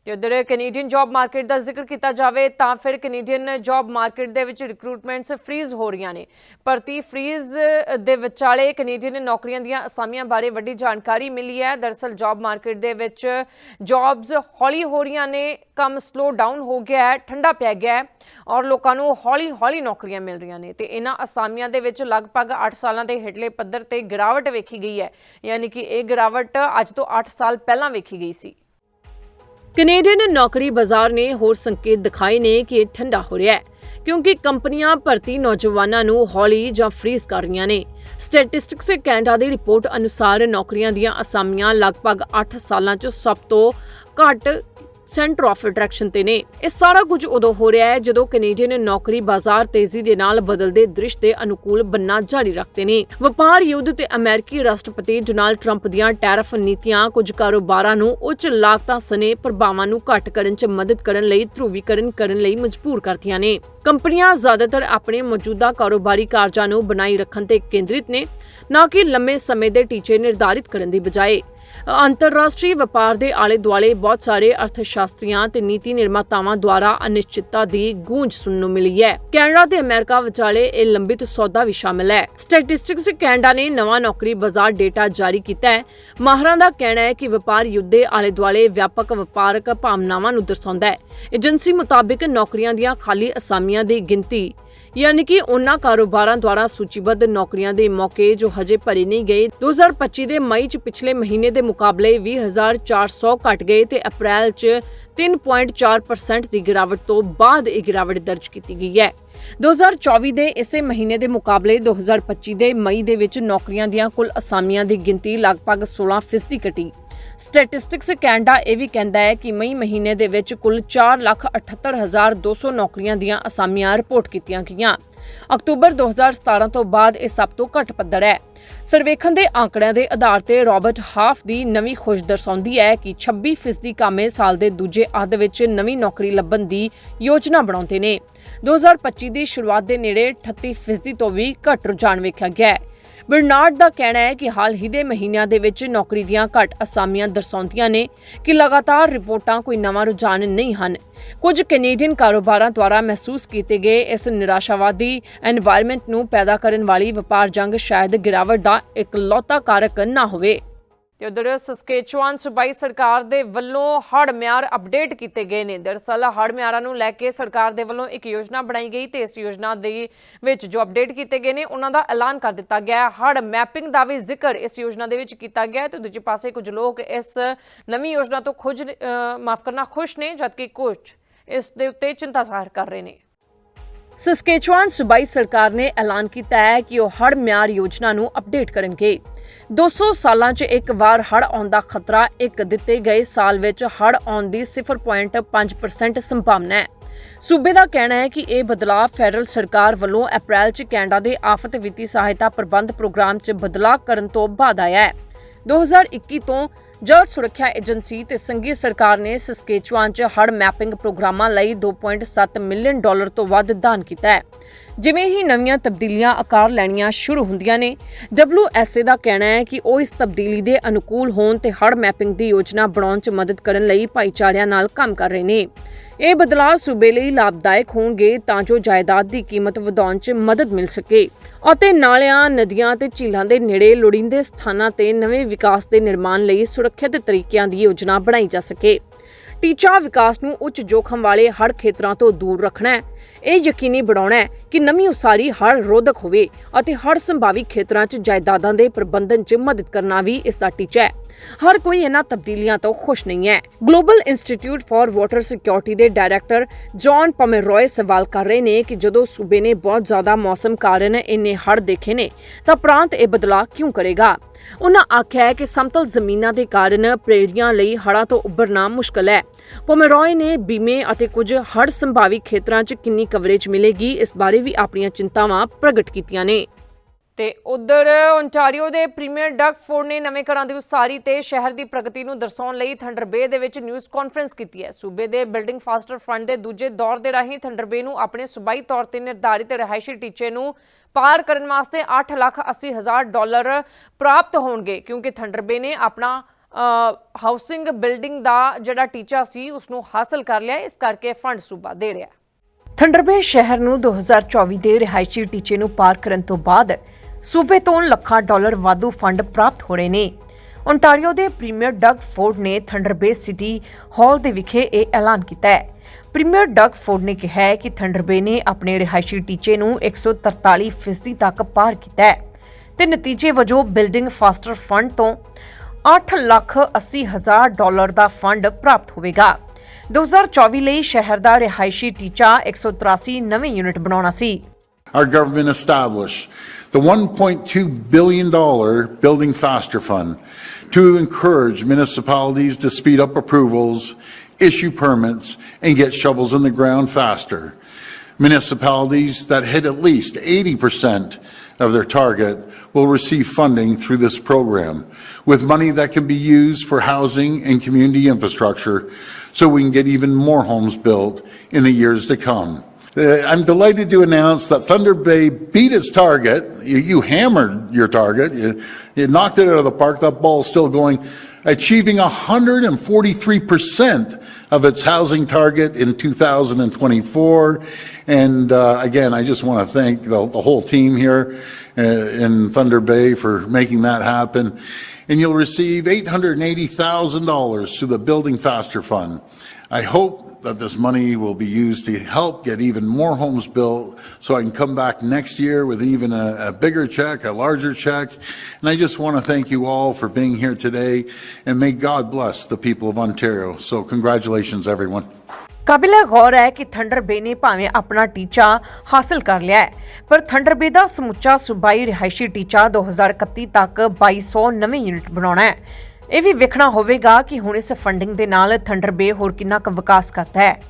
ਤੇ ਉਧਰ ਕੈਨੇਡੀਅਨ ਜੌਬ ਮਾਰਕੀਟ ਦਾ ਜ਼ਿਕਰ ਕੀਤਾ ਜਾਵੇ ਤਾਂ ਫਿਰ ਕੈਨੇਡੀਅਨ ਜੌਬ ਮਾਰਕੀਟ ਦੇ ਵਿੱਚ ਰਿਕਰੂਟਮੈਂਟਸ ਫ੍ਰੀਜ਼ ਹੋ ਰਹੀਆਂ ਨੇ। ਭਰਤੀ ਫ੍ਰੀਜ਼ ਦੇ ਵਿਚਾਲੇ ਕੈਨੇਡੀਅਨ ਨੌਕਰੀਆਂ ਦੀਆਂ ਅਸਾਮੀਆਂ ਬਾਰੇ ਵੱਡੀ ਜਾਣਕਾਰੀ ਮਿਲੀ ਹੈ। ਦਰਸਲ ਜੌਬ ਮਾਰਕੀਟ ਦੇ ਵਿੱਚ ਜੌਬਸ ਹੌਲੀ ਹੋ ਰਹੀਆਂ ਨੇ, ਕੰਮ ਸਲੋ ਡਾਊਨ ਹੋ ਗਿਆ ਹੈ, ਠੰਡਾ ਪੈ ਗਿਆ ਹੈ ਔਰ ਲੋਕਾਂ ਨੂੰ ਹੌਲੀ ਹੌਲੀ ਨੌਕਰੀਆਂ ਮਿਲ ਰਹੀਆਂ ਨੇ ਤੇ ਇਹਨਾਂ ਅਸਾਮੀਆਂ ਦੇ ਵਿੱਚ ਲਗਭਗ 8 ਸਾਲਾਂ ਦੇ ਹੇਠਲੇ ਪੱਧਰ ਤੇ ਗਿਰਾਵਟ ਵੇਖੀ ਗਈ ਹੈ। ਯਾਨੀ ਕਿ ਇਹ ਗਿਰਾਵਟ ਅੱਜ ਤੋਂ 8 ਸਾਲ ਪਹਿਲਾਂ ਵੇਖੀ ਗਈ ਸੀ। ਕੈਨੇਡੀਅਨ ਨੌਕਰੀ ਬਾਜ਼ਾਰ ਨੇ ਹੋਰ ਸੰਕੇਤ ਦਿਖਾਏ ਨੇ ਕਿ ਇਹ ਠੰਡਾ ਹੋ ਰਿਹਾ ਹੈ, ਕਿਉਂਕਿ ਕੰਪਨੀਆਂ ਭਰਤੀ ਨੌਜਵਾਨਾਂ ਨੂੰ ਹੌਲੀ ਜਾਂ ਫ੍ਰੀਜ਼ ਕਰ ਰਹੀਆਂ ਨੇ। ਸਟੈਟਿਸਟਿਕਸ ਕੈਨੇਡਾ ਦੀ ਰਿਪੋਰਟ ਅਨੁਸਾਰ ਨੌਕਰੀਆਂ ਦੀਆਂ ਅਸਾਮੀਆਂ ਲਗਭਗ 8 ਸਾਲਾਂ 'ਚ ਸਭ ਤੋਂ ਘੱਟ ਸੈਂਟਰ ਆਫ ਅਟਰੈਕਸ਼ਨ ਤੇ ਨੇ। ਇਹ ਸਾਰਾ ਕੁਝ ਉਦੋਂ ਹੋ ਰਿਹਾ ਹੈ ਜਦੋਂ ਕੈਨੇਡੀਅਨ ਨੌਕਰੀ ਬਾਜ਼ਾਰ ਤੇਜ਼ੀ ਦੇ ਨਾਲ ਬਦਲਦੇ ਦ੍ਰਿਸ਼ ਦੇ ਅਨੁਕੂਲ ਬੰਨਾ ਜਾਰੀ ਰੱਖਦੇ ਨੇ। ਵਪਾਰ ਯੁੱਧ ਤੇ ਅਮਰੀਕੀ ਰਾਸ਼ਟਰਪਤੀ ਡੋਨਾਲਡ ਟਰੰਪ ਦੀਆਂ ਟੈਰਿਫ ਨੀਤੀਆਂ ਕੁਝ ਕਾਰੋਬਾਰਾਂ ਨੂੰ ਉੱਚ ਲਾਗਤਾਂ ਸਨੇ ਪ੍ਰਭਾਵਾਂ ਨੂੰ ਘੱਟ ਕਰਨ 'ਚ ਮਦਦ ਕਰਨ ਲਈ ਧਰੂਵੀਕਰਨ ਕਰਨ ਲਈ ਮਜਬੂਰ ਕਰਦੀਆਂ ਨੇ। ਕੰਪਨੀਆਂ ਜ਼ਿਆਦਾਤਰ ਆਪਣੇ ਮੌਜੂਦਾ ਕਾਰੋਬਾਰੀ ਕਾਰਜਾਂ ਨੂੰ ਬਣਾਈ ਰੱਖਣ ਤੇ ਕੇਂਦਰਿਤ ਨੇ, ਨਾ ਕਿ ਲੰਮੇ ਸਮੇਂ ਦੇ ਟੀਚੇ ਨਿਰਧਾਰਿਤ ਕਰਨ ਦੀ ਬਜਾਏ। ਅੰਤਰਰਾਸ਼ਟਰੀ ਵਪਾਰ ਦੇ ਆਲੇ ਦੁਆਲੇ ਬਹੁਤ ਸਾਰੇ ਅਰਥਸ਼ਾਸਤਰੀਆਂ ਤੇ ਨੀਤੀ ਨਿਰਮਾਤਾਵਾਂ ਦੁਆਰਾ ਅਨਿਸ਼ਚਿਤਤਾ ਦੀ ਗੂੰਜ ਸੁਣਨ ਨੂੰ ਮਿਲੀ ਹੈ। ਕੈਨੇਡਾ ਤੇ ਅਮਰੀਕਾ ਵਿਚਾਲੇ ਇਹ ਲੰਬਿਤ ਸੌਦਾ ਵੀ ਸ਼ਾਮਲ ਹੈ। ਸਟੈਟਿਸਟਿਕਸ ਕੈਨੇਡਾ ਨੇ ਨਵਾਂ ਨੌਕਰੀ ਬਾਜ਼ਾਰ ਡੇਟਾ ਜਾਰੀ ਕੀਤਾ ਹੈ। ਮਾਹਰਾਂ ਦਾ ਕਹਿਣਾ ਹੈ ਕਿ ਵਪਾਰ ਯੁੱਧ ਦੇ ਆਲੇ ਦੁਆਲੇ ਵਿਆਪਕ ਵਪਾਰਕ ਭਾਵਨਾਵਾਂ ਨੂੰ ਦਰਸਾਉਂਦਾ ਹੈ। ਏਜੰਸੀ ਮੁਤਾਬਿਕ ਨੌਕਰੀਆਂ ਦੀਆਂ ਖਾਲੀ ਅਸਾਮੀਆਂ ਦੀ ਗਿਣਤੀ ਯਾਨੀ ਕਿ ਉਹਨਾਂ ਕਾਰੋਬਾਰਾਂ ਦੁਆਰਾ ਸੂਚੀਬੱਧ ਨੌਕਰੀਆਂ ਦੇ ਮੌਕੇ ਜੋ ਹਜੇ ਭਰੇ ਨਹੀਂ ਗਏ 2025 ਦੇ ਮਈ 'ਚ ਪਿਛਲੇ ਮਹੀਨੇ ਦੇ ਮੁਕਾਬਲੇ 20400 ਘਟ ਗਏ ਤੇ ਅਪ੍ਰੈਲ 'ਚ 3.4% ਦੀ ਗਿਰਾਵਟ ਤੋਂ ਬਾਅਦ ਇਹ ਗਿਰਾਵਟ ਦਰਜ ਕੀਤੀ ਗਈ ਹੈ। 2024 ਦੇ ਇਸੇ ਮਹੀਨੇ ਦੇ ਮੁਕਾਬਲੇ 2025 ਦੇ ਮਈ ਦੇ ਵਿੱਚ ਨੌਕਰੀਆਂ ਦੀਆਂ ਕੁੱਲ ਅਸਾਮੀਆਂ ਦੀ ਗਿਣਤੀ ਲਗਭਗ 16% ਘਟੀ। ਸਟੈਟਿਸਟਿਕਸ ਕੈਨੇਡਾ ਇਹ ਵੀ ਕਹਿੰਦਾ ਹੈ ਕਿ ਮਈ ਮਹੀਨੇ ਦੇ ਵਿੱਚ ਕੁੱਲ 478200 ਨੌਕਰੀਆਂ ਦੀਆਂ ਅਸਾਮੀਆਂ ਰਿਪੋਰਟ ਕੀਤੀਆਂ ਗਈਆਂ। ਅਕਤੂਬਰ 2017 ਤੋਂ ਬਾਅਦ ਇਹ ਸਭ ਤੋਂ ਘੱਟ ਪੱਧਰ ਹੈ। ਸਰਵੇਖਣ ਦੇ ਆંકੜਿਆਂ ਦੇ ਆਧਾਰ ਤੇ ਰਾਬਰਟ ਹਾਫ ਦੀ ਨਵੀਂ ਖੋਜ ਦਰਸਾਉਂਦੀ ਹੈ ਕਿ 26% ਕਾਮੇ ਸਾਲ ਦੇ ਦੂਜੇ ਅੱਧ ਵਿੱਚ ਨਵੀਂ ਨੌਕਰੀ ਲੱਭਣ ਦੀ ਯੋਜਨਾ ਬਣਾਉਂਦੇ ਨੇ। 2025 ਦੀ ਸ਼ੁਰੂਆਤ ਦੇ ਨੇੜੇ 38% ਤੋਂ ਵੀ ਘੱਟ ਰੁਝਾਨ ਵੇਖਿਆ ਗਿਆ ਹੈ। ਬਰਨਾਰਡ ਦਾ ਕਹਿਣਾ ਹੈ ਕਿ ਹਾਲ ਹੀ ਦੇ ਮਹੀਨਿਆਂ ਦੇ ਵਿੱਚ ਨੌਕਰੀ ਦੀਆਂ ਘੱਟ ਅਸਾਮੀਆਂ ਦਰਸਾਉਂਦੀਆਂ ਨੇ ਕਿ ਲਗਾਤਾਰ ਰਿਪੋਰਟਾਂ ਕੋਈ ਨਵਾਂ ਰੁਝਾਨ ਨਹੀਂ ਹਨ। ਕੁਝ ਕੈਨੇਡੀਅਨ ਕਾਰੋਬਾਰਾਂ ਦੁਆਰਾ ਮਹਿਸੂਸ ਕੀਤੇ ਗਏ ਇਸ ਨਿਰਾਸ਼ਾਵਾਦੀ ਐਨਵਾਇਰਨਮੈਂਟ ਨੂੰ ਪੈਦਾ ਕਰਨ ਵਾਲੀ ਵਪਾਰ ਜੰਗ ਸ਼ਾਇਦ ਗਿਰਾਵਟ ਦਾ ਇਕਲੌਤਾ ਕਾਰਕ ਨਾ ਹੋਵੇ। ਤੇ ਉਧਰ ਸਸਕੇਚੁਆਨ ਸੂਬਾਈ ਸਰਕਾਰ ਦੇ ਵੱਲੋਂ ਹੜ ਮਿਆਰ ਅਪਡੇਟ ਕੀਤੇ ਗਏ ਨੇ। ਦਰਅਸਲ ਹੜ ਮਿਆਰਾਂ ਨੂੰ ਲੈ ਕੇ ਸਰਕਾਰ ਦੇ ਵੱਲੋਂ ਇੱਕ ਯੋਜਨਾ ਬਣਾਈ ਗਈ ਤੇ ਇਸ ਯੋਜਨਾ ਦੇ ਵਿੱਚ ਜੋ ਅਪਡੇਟ ਕੀਤੇ ਗਏ ਨੇ, ਉਹਨਾਂ ਦਾ ਐਲਾਨ ਕਰ ਦਿੱਤਾ ਗਿਆ ਹੈ। ਹੜ੍ਹ ਮੈਪਿੰਗ ਦਾ ਵੀ ਜ਼ਿਕਰ ਇਸ ਯੋਜਨਾ ਦੇ ਵਿੱਚ ਕੀਤਾ ਗਿਆ ਹੈ ਤੇ ਦੂਜੇ ਪਾਸੇ ਕੁਝ ਲੋਕ ਇਸ ਨਵੀਂ ਯੋਜਨਾ ਤੋਂ ਖੁਸ਼ ਮਾਫ ਕਰਨਾ ਖੁਸ਼ ਨੇ, ਜਦਕਿ ਕੁਝ ਇਸ ਦੇ ਉੱਤੇ ਚਿੰਤਾ ਜ਼ਾਹਰ ਕਰ ਰਹੇ ਨੇ। ਸਸਕੇਚੁਆਨ ਸੂਬਾਈ ਸਰਕਾਰ ਨੇ ਐਲਾਨ ਕੀਤਾ ਹੈ ਕਿ ਉਹ ਹੜ੍ਹ ਮਿਆਰ ਯੋਜਨਾ ਨੂੰ ਅਪਡੇਟ ਕਰਨਗੇ। 200 ਸਾਲਾਂ 'ਚ ਇੱਕ ਵਾਰ ਹੜ੍ਹ ਆਉਣ ਦਾ ਖਤਰਾ ਇੱਕ ਦਿੱਤੇ ਗਏ ਸਾਲ ਵਿੱਚ ਹੜ੍ਹ ਆਉਣ ਦੀ 0.5% ਸੰਭਾਵਨਾ ਹੈ। ਸੂਬੇ ਦਾ ਕਹਿਣਾ ਹੈ ਕਿ ਇਹ ਬਦਲਾਅ ਫੈਡਰਲ ਸਰਕਾਰ ਵੱਲੋਂ ਅਪ੍ਰੈਲ 'ਚ ਕੈਨੇਡਾ ਦੇ ਆਫਤ ਵਿੱਤੀ ਸਹਾਇਤਾ ਪ੍ਰਬੰਧ ਪ੍ਰੋਗਰਾਮ 'ਚ ਬਦਲਾਅ ਕਰਨ ਤੋਂ ਬਾਅਦ ਆਇਆ ਹੈ। 2021 ਤੋਂ ਜਲ ਸੁਰੱਖਿਆ ਏਜੰਸੀ ਤੇ ਸੰਘੀ ਸਰਕਾਰ ਨੇ ਸਸਕੇਚੁਆਨ 'ਚ ਹੜ ਮੈਪਿੰਗ ਪ੍ਰੋਗਰਾਮਾਂ ਲਈ 2.7 ਮਿਲੀਅਨ ਡਾਲਰ ਤੋਂ ਵੱਧ ਦਾਨ ਕੀਤਾ ਹੈ। ਜਿਵੇਂ ਹੀ ਨਵੀਆਂ ਤਬਦੀਲੀਆਂ ਆਕਾਰ ਲੈਣੀਆਂ ਸ਼ੁਰੂ ਹੁੰਦੀਆਂ ਨੇ WSA ਦਾ ਕਹਿਣਾ ਹੈ ਕਿ ਉਹ ਇਸ ਤਬਦੀਲੀ ਦੇ ਅਨੁਕੂਲ ਹੋਣ ਤੇ ਹੜ੍ਹ ਮੈਪਿੰਗ ਦੀ ਯੋਜਨਾ ਬਣਾਉਣ 'ਚ ਮਦਦ ਕਰਨ ਲਈ ਭਾਈਚਾਰਿਆਂ ਨਾਲ ਕੰਮ ਕਰ ਰਹੇ ਨੇ। ਇਹ ਬਦਲਾਅ ਸੂਬੇ ਲਈ ਲਾਭਦਾਇਕ ਹੋਣਗੇ ਤਾਂ ਜੋ ਜਾਇਦਾਦ ਦੀ ਕੀਮਤ ਵਧਾਉਣ 'ਚ ਮਦਦ ਮਿਲ ਸਕੇ ਅਤੇ ਨਾਲਿਆਂ, ਨਦੀਆਂ ਤੇ ਝੀਲਾਂ ਦੇ ਨੇੜੇ ਲੋੜੀਂਦੇ ਸਥਾਨਾਂ ਤੇ ਨਵੇਂ ਵਿਕਾਸ ਦੇ ਨਿਰਮਾਣ ਲਈ ਸੁਰੱਖਿਅਤ ਤਰੀਕਿਆਂ ਦੀ ਯੋਜਨਾ ਬਣਾਈ ਜਾ ਸਕੇ। ਟੀਚਾ ਵਿਕਾਸ ਨੂੰ ਉੱਚ ਜੋਖਮ ਵਾਲੇ ਹੜ੍ਹ ਖੇਤਰਾਂ ਤੋਂ ਦੂਰ ਰੱਖਣਾ ਹੈ। ਇਹ ਯਕੀਨੀ ਬਣਾਉਣਾ ਹੈ ਕਿ ਨਵੀਂ ਉਸਾਰੀ ਹੜ੍ਹ ਰੋਧਕ ਹੋਵੇ ਅਤੇ ਹੜ੍ਹ ਸੰਭਾਵੀ ਖੇਤਰਾਂ 'ਚ ਜਾਇਦਾਦਾਂ ਦੇ ਪ੍ਰਬੰਧਨ 'ਚ ਮਦਦ ਕਰਨਾ ਵੀ ਇਸ ਦਾ ਟੀਚਾ ਹੈ। ਹਰ ਕੋਈ ਇਹਨਾਂ ਤਬਦੀਲੀਆਂ ਤੋਂ ਖੁਸ਼ ਨਹੀਂ ਹੈ। Global institute for water security ਦੇ ਡਾਇਰੈਕਟਰ ਜੌਨ ਪਮੇਰੋਏ ਸਵਾਲ ਕਰ ਰਹੇ ਨੇ ਕਿ ਜਦੋਂ ਸੂਬੇ ਨੇ ਬਹੁਤ ਜ਼ਿਆਦਾ ਮੌਸਮ ਕਾਰਨ ਇੰਨੇ ਹੜ੍ਹ ਦੇਖੇ ਨੇ, ਤਾਂ ਪ੍ਰਾਂਤ ਇਹ ਬਦਲਾਅ ਕਿਉਂ ਕਰੇਗਾ? ਉਹਨਾਂ ਆਖਿਆ ਹੈ ਕਿ ਸਮਤਲ ਜ਼ਮੀਨਾਂ ਦੇ ਕਾਰਨ ਪ੍ਰੇਰੀਆਂ ਲਈ ਹੜ੍ਹਾਂ ਤੋਂ ਉੱਭਰਨਾ ਮੁਸ਼ਕਲ ਹੈ। ਪੋਮੇਰੋਏ ਨੇ ਬੀਮੇ ਅਤੇ ਕੁਝ ਹੜ੍ਹ ਸੰਭਾਵੀ ਖੇਤਰਾਂ 'ਚ ਕਿੰਨੀ ਕਵਰੇਜ ਮਿਲੇਗੀ, ਇਸ ਬਾਰੇ ਵੀ ਆਪਣੀਆਂ ਚਿੰਤਾਵਾਂ ਪ੍ਰਗਟ ਕੀਤੀਆਂ ਨੇ। ਤੇ ਉਧਰ ਓਨਟਾਰੀਓ ਦੇ ਪ੍ਰੀਮੀਅਰ ਡਗ ਫੋਰਡ ਨੇ ਨਵੇਂ ਘਰਾਂ ਦੀ ਉਸਾਰੀ ਤੇ ਸ਼ਹਿਰ ਦੀ ਪ੍ਰਗਤੀ ਨੂੰ ਦਰਸਾਉਣ ਲਈ ਥੰਡਰ ਬੇ ਦੇ ਵਿੱਚ ਨਿਊਜ਼ ਕਾਨਫਰੰਸ ਕੀਤੀ ਹੈ। ਸੂਬੇ ਦੇ ਬਿਲਡਿੰਗ ਫਾਸਟਰ ਫੰਡ ਦੇ ਦੂਜੇ ਦੌਰ ਦੇ ਰਾਹੀਂ ਥੰਡਰ ਬੇ ਨੂੰ ਆਪਣੇ ਸੂਬਾਈ ਤੌਰ ਤੇ ਨਿਰਧਾਰਿਤ ਰਿਹਾਇਸ਼ੀ ਟੀਚੇ ਨੂੰ ਪਾਰ ਕਰਨ ਵਾਸਤੇ 8 ਲੱਖ 80 ਹਜ਼ਾਰ ਡਾਲਰ ਪ੍ਰਾਪਤ ਹੋਣਗੇ, ਕਿਉਂਕਿ ਥੰਡਰ ਬੇ ਨੇ ਆਪਣਾ ਹਾਊਸਿੰਗ ਬਿਲਡਿੰਗ ਦਾ ਜਿਹੜਾ ਟੀਚਾ ਸੀ ਉਸ ਨੂੰ ਹਾਸਲ ਕਰ ਲਿਆ। ਇਸ ਕਰਕੇ ਫੰਡ ਸੂਬਾ ਦੇ ਰਿਹਾ ਥੰਡਰਬੇ ਸ਼ਹਿਰ ਨੂੰ 2024 ਦੇ ਰਿਹਾਇਸ਼ੀ ਟੀਚੇ ਨੂੰ ਪਾਰ ਕਰਨ ਤੋਂ ਬਾਅਦ ਸੂਬੇ ਤੋਂ ਲੱਖਾਂ ਡਾਲਰ ਵਾਧੂ ਫੰਡ ਪ੍ਰਾਪਤ ਹੋ ਰਹੇ ਨੇ। ਓਨਟਾਰੀਓ ਦੇ ਪ੍ਰੀਮੀਅਰ ਡਗ ਫੋਰਡ ਨੇ ਥੰਡਰਬੇ ਸਿਟੀ ਹਾਲ ਦੇ ਵਿਖੇ ਇਹ ਐਲਾਨ ਕੀਤਾ ਹੈ। ਪ੍ਰੀਮੀਅਰ ਡਗ ਫੋਰਡ ਨੇ ਕਿਹਾ ਹੈ ਕਿ ਥੰਡਰਬੇ ਨੇ ਆਪਣੇ ਰਿਹਾਇਸ਼ੀ ਟੀਚੇ ਨੂੰ 143% ਤੱਕ ਪਾਰ ਕੀਤਾ ਹੈ ਤੇ ਨਤੀਜੇ ਵਜੋਂ ਬਿਲਡਿੰਗ ਫਾਸਟਰ ਫੰਡ ਤੋਂ 8 ਲੱਖ 80 ਹਜ਼ਾਰ ਡਾਲਰ ਦਾ ਫੰਡ ਪ੍ਰਾਪਤ ਹੋਵੇਗਾ। 2024 ਲਈ ਸ਼ਹਿਰ ਦਾ ਰਿਹਾਇਸ਼ੀ ਟੀਚਾ 183 ਨਵੇਂ ਯੂਨਿਟ ਬਣਾਉਣਾ ਸੀ। Our government established the $1.2 billion Building Faster Fund to encourage municipalities to speed up approvals, issue permits, and get shovels in the ground faster. Municipalities that hit at least 80% of their target will receive funding through this program, with money that can be used for housing and community infrastructure so we can get even more homes built in the years to come. Uh, I'm delighted to announce that Thunder Bay beat its target. You, you hammered your target. You, you knocked it out of the park. That ball's still going, achieving 143% of its housing target in 2024. And uh, again, I just want to thank the, the whole team here uh, in Thunder Bay for making that happen. And you'll receive $880,000 through the Building Faster Fund. I hope that this money will be used to help get even more homes built so I can come back next year with even a, a bigger check, a larger check. And I just want to thank you all for being here today and may God bless the people of Ontario. So congratulations, everyone. ਕਾਬਿਲ ਗੌਰ ਹੈ ਕਿ thunder ਬੇ ਨੇ ਭਾਵੇਂ ਆਪਣਾ ਟੀਚਾ ਹਾਸਲ ਕਰ ਲਿਆ ਹੈ ਪਰ ਥੰਡਰ ਬੇ ਦਾ ਸਮੁੱਚਾ ਸੂਬਾਈ ਰਿਹਾਇਸ਼ੀ ਟੀਚਾ 2031 ਤੱਕ 2200 ਨਵੇਂ ਯੂਨਿਟ ਬਣਾਉਣਾ ਹੈ ਇਹ ਵੀ ਵੇਖਣਾ ਹੋਵੇਗਾ ਕਿ ਹੁਣ ਇਸ ਫੰਡਿੰਗ ਦੇ ਨਾਲ ਥੰਡਰ ਬੇ ਹੋਰ ਕਿੰਨਾ ਕੁ ਵਿਕਾਸ ਕਰਦਾ ਹੈ।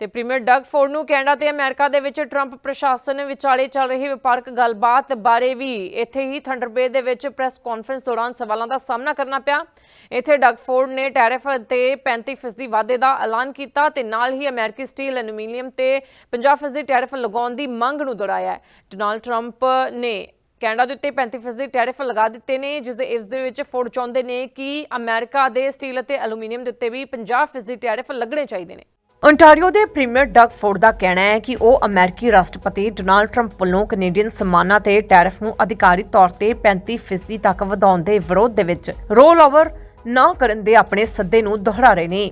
ਤੇ ਪ੍ਰੀਮੀਅਰ ਡਗ ਫੋਰਡ ਨੂੰ ਕੈਨੇਡਾ ਤੇ ਅਮਰੀਕਾ ਦੇ ਵਿੱਚ ਟਰੰਪ ਪ੍ਰਸ਼ਾਸਨ ਵਿਚਾਲੇ ਚੱਲ ਰਹੀ ਵਪਾਰਕ ਗੱਲਬਾਤ ਬਾਰੇ ਵੀ ਇੱਥੇ ਹੀ ਥੰਡਰ ਬੇ ਦੇ ਵਿੱਚ ਪ੍ਰੈਸ ਕਾਨਫਰੰਸ ਦੌਰਾਨ ਸਵਾਲਾਂ ਦਾ ਸਾਹਮਣਾ ਕਰਨਾ ਪਿਆ। ਇੱਥੇ ਡਗ ਫੋਰਡ ਨੇ ਟੈਰਿਫ ਤੇ 35% ਵਾਧੇ ਦਾ ਐਲਾਨ ਕੀਤਾ ਤੇ ਨਾਲ ਹੀ ਅਮਰੀਕੀ ਸਟੀਲ ਐਲੂਮੀਨੀਅਮ ਤੇ 50% ਟੈਰਿਫ ਲਗਾਉਣ ਦੀ ਮੰਗ ਨੂੰ ਦੁਹਰਾਇਆ ਡੋਨਾਲਡ ਟਰੰਪ ਨੇ ਕੈਨੇਡਾ ਦੇ ਉੱਤੇ 35% ਟੈਰਿਫ ਲਗਾ ਦਿੱਤੇ ਨੇ ਜਿਸ ਦੇ ਇਸ ਦੇ ਵਿੱਚ ਫੋਰਡ ਚਾਹੁੰਦੇ ਨੇ ਕਿ ਅਮਰੀਕਾ ਦੇ ਸਟੀਲ ਅਤੇ ਐਲੂਮੀਨੀਅਮ ਦੇ ਉੱਤੇ ਵੀ 50% ਟੈਰਿਫ ਲੱਗਣੇ ਚਾਹੀਦੇ ਨੇ। ਓਨਟਾਰੀਓ ਦੇ ਪ੍ਰੀਮੀਅਰ ਡਗ ਫੋਰਡ ਦਾ ਕਹਿਣਾ ਹੈ ਕਿ ਉਹ ਅਮਰੀਕੀ ਰਾਸ਼ਟਰਪਤੀ ਡੋਨਾਲਡ ਟਰੰਪ ਵੱਲੋਂ ਕੈਨੇਡੀਅਨ ਸਮਾਨਾਂ ਤੇ ਟੈਰਿਫ ਨੂੰ ਅਧਿਕਾਰਿਤ ਤੌਰ ਤੇ 35% ਤੱਕ ਵਧਾਉਣ ਦੇ ਵਿਰੋਧ ਦੇ ਵਿੱਚ ਰੋਲ ਓਵਰ ਨਾ ਕਰਨ ਦੇ ਆਪਣੇ ਸੱਦੇ ਨੂੰ ਦੁਹਰਾ ਰਹੇ ਨੇ।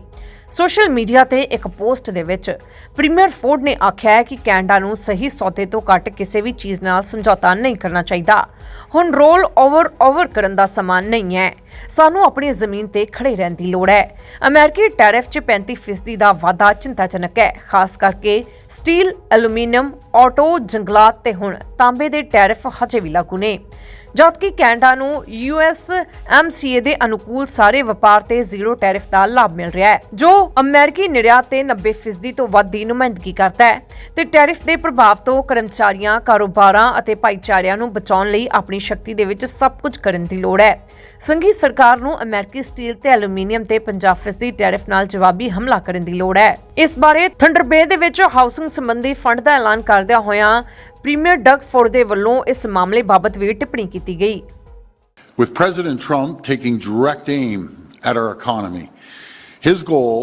ਸੋਸ਼ਲ ਮੀਡੀਆ ਤੇ ਇੱਕ ਪੋਸਟ ਦੇ ਵਿੱਚ ਪ੍ਰੀਮੀਅਰ ਫੋਰਡ ਨੇ ਆਖਿਆ ਹੈ ਕਿ ਕੈਨੇਡਾ ਨੂੰ ਸਹੀ ਸੌਦੇ ਤੋਂ ਘੱਟ ਕਿਸੇ ਵੀ ਚੀਜ਼ ਨਾਲ ਸਮਝੌਤਾ ਨਹੀਂ ਕਰਨਾ ਚਾਹੀਦਾ। ਹੁਣ ਰੋਲ ਓਵਰ ਓਵਰ ਕਰਨ ਦਾ ਸਮਾਂ ਨਹੀਂ ਹੈ। ਸਾਨੂੰ ਆਪਣੀ ਜ਼ਮੀਨ ਤੇ ਖੜੇ ਰਹਿਣ ਦੀ ਲੋੜ ਹੈ। ਅਮਰੀਕੀ ਟੈਰਿਫ 'ਚ 35% ਦਾ ਵਾਧਾ ਚਿੰਤਾਜਨਕ ਹੈ, ਖਾਸ ਕਰਕੇ ਸਟੀਲ, ਐਲੂਮੀਨੀਅਮ, ਆਟੋ, ਜੰਗਲਾਤ ਤੇ ਹੁਣ ਤਾਂਬੇ ਦੇ ਟੈਰਿਫ ਹਜੇ ਵੀ ਲਾਗੂ ਨੇ। ਜਦਕਿ ਕੈਨੇਡਾ ਨੂੰ ਯੂਐਸ ਐਮਸੀਏ ਦੇ ਅਨੁਕੂਲ ਸਾਰੇ ਵਪਾਰ ਤੇ ਜ਼ੀਰੋ ਟੈਰਿਫ ਦਾ ਲਾਭ ਮਿਲ ਰਿਹਾ ਹੈ, ਜੋ ਅਮਰੀਕੀ ਨਿਰਯਾਤ ਤੇ 90% ਤੋਂ ਵੱਧ ਦੀ ਨੁਮਾਇੰਦਗੀ ਕਰਦਾ ਹੈ ਤੇ ਟੈਰਿਫ ਦੇ ਪ੍ਰਭਾਵ ਤੋਂ ਕਰਮਚਾਰੀਆਂ, ਕਾਰੋਬਾਰਾਂ ਅਤੇ ਭਾਈਚਾਰਿਆਂ ਨੂੰ ਬਚਾਉਣ ਲਈ ਆਪਣੀ ਸ਼ਕਤੀ ਦੇ ਵਿੱਚ ਸਭ ਕੁਝ ਕਰਨ ਦੀ ਲੋੜ ਹੈ। ਸੰਘੀ ਸਰਕਾਰ ਨੂੰ ਅਮਰੀਕੀ ਸਟੀਲ ਤੇ ਐਲੂਮੀਨੀਅਮ ਤੇ 50% ਦੀ ਟੈਰਿਫ ਨਾਲ ਜਵਾਬੀ ਹਮਲਾ ਕਰਨ ਦੀ ਲੋੜ ਹੈ ਇਸ ਬਾਰੇ ਥੰਡਰ ਬੇ ਦੇ ਵਿੱਚ ਹਾਊਸਿੰਗ ਸੰਬੰਧੀ ਫੰਡ ਦਾ ਐਲਾਨ ਕਰਦਿਆਂ ਹੋਇਆਂ ਪ੍ਰੀਮੀਅਰ ਡਗ ਫੋਰਡ ਦੇ ਵੱਲੋਂ ਇਸ ਮਾਮਲੇ ਬਾਬਤ ਵੀ ਟਿੱਪਣੀ ਕੀਤੀ ਗਈ With President Trump taking direct aim at our economy, his goal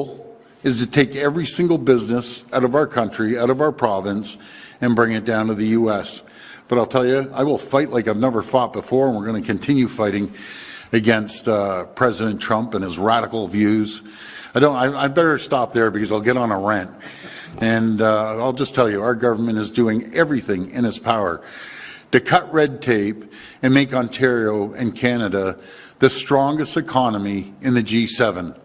is to take every single business out of our country, out of our province, and bring it down to the U.S. But I'll tell you, I will fight like I've never fought before, and we're going to continue fighting against uh, President Trump and his radical views. I don't. I, I better stop there because I'll get on a rant. And uh, I'll just tell you, our government is doing everything in its power to cut red tape and make Ontario and Canada the strongest economy in the G7.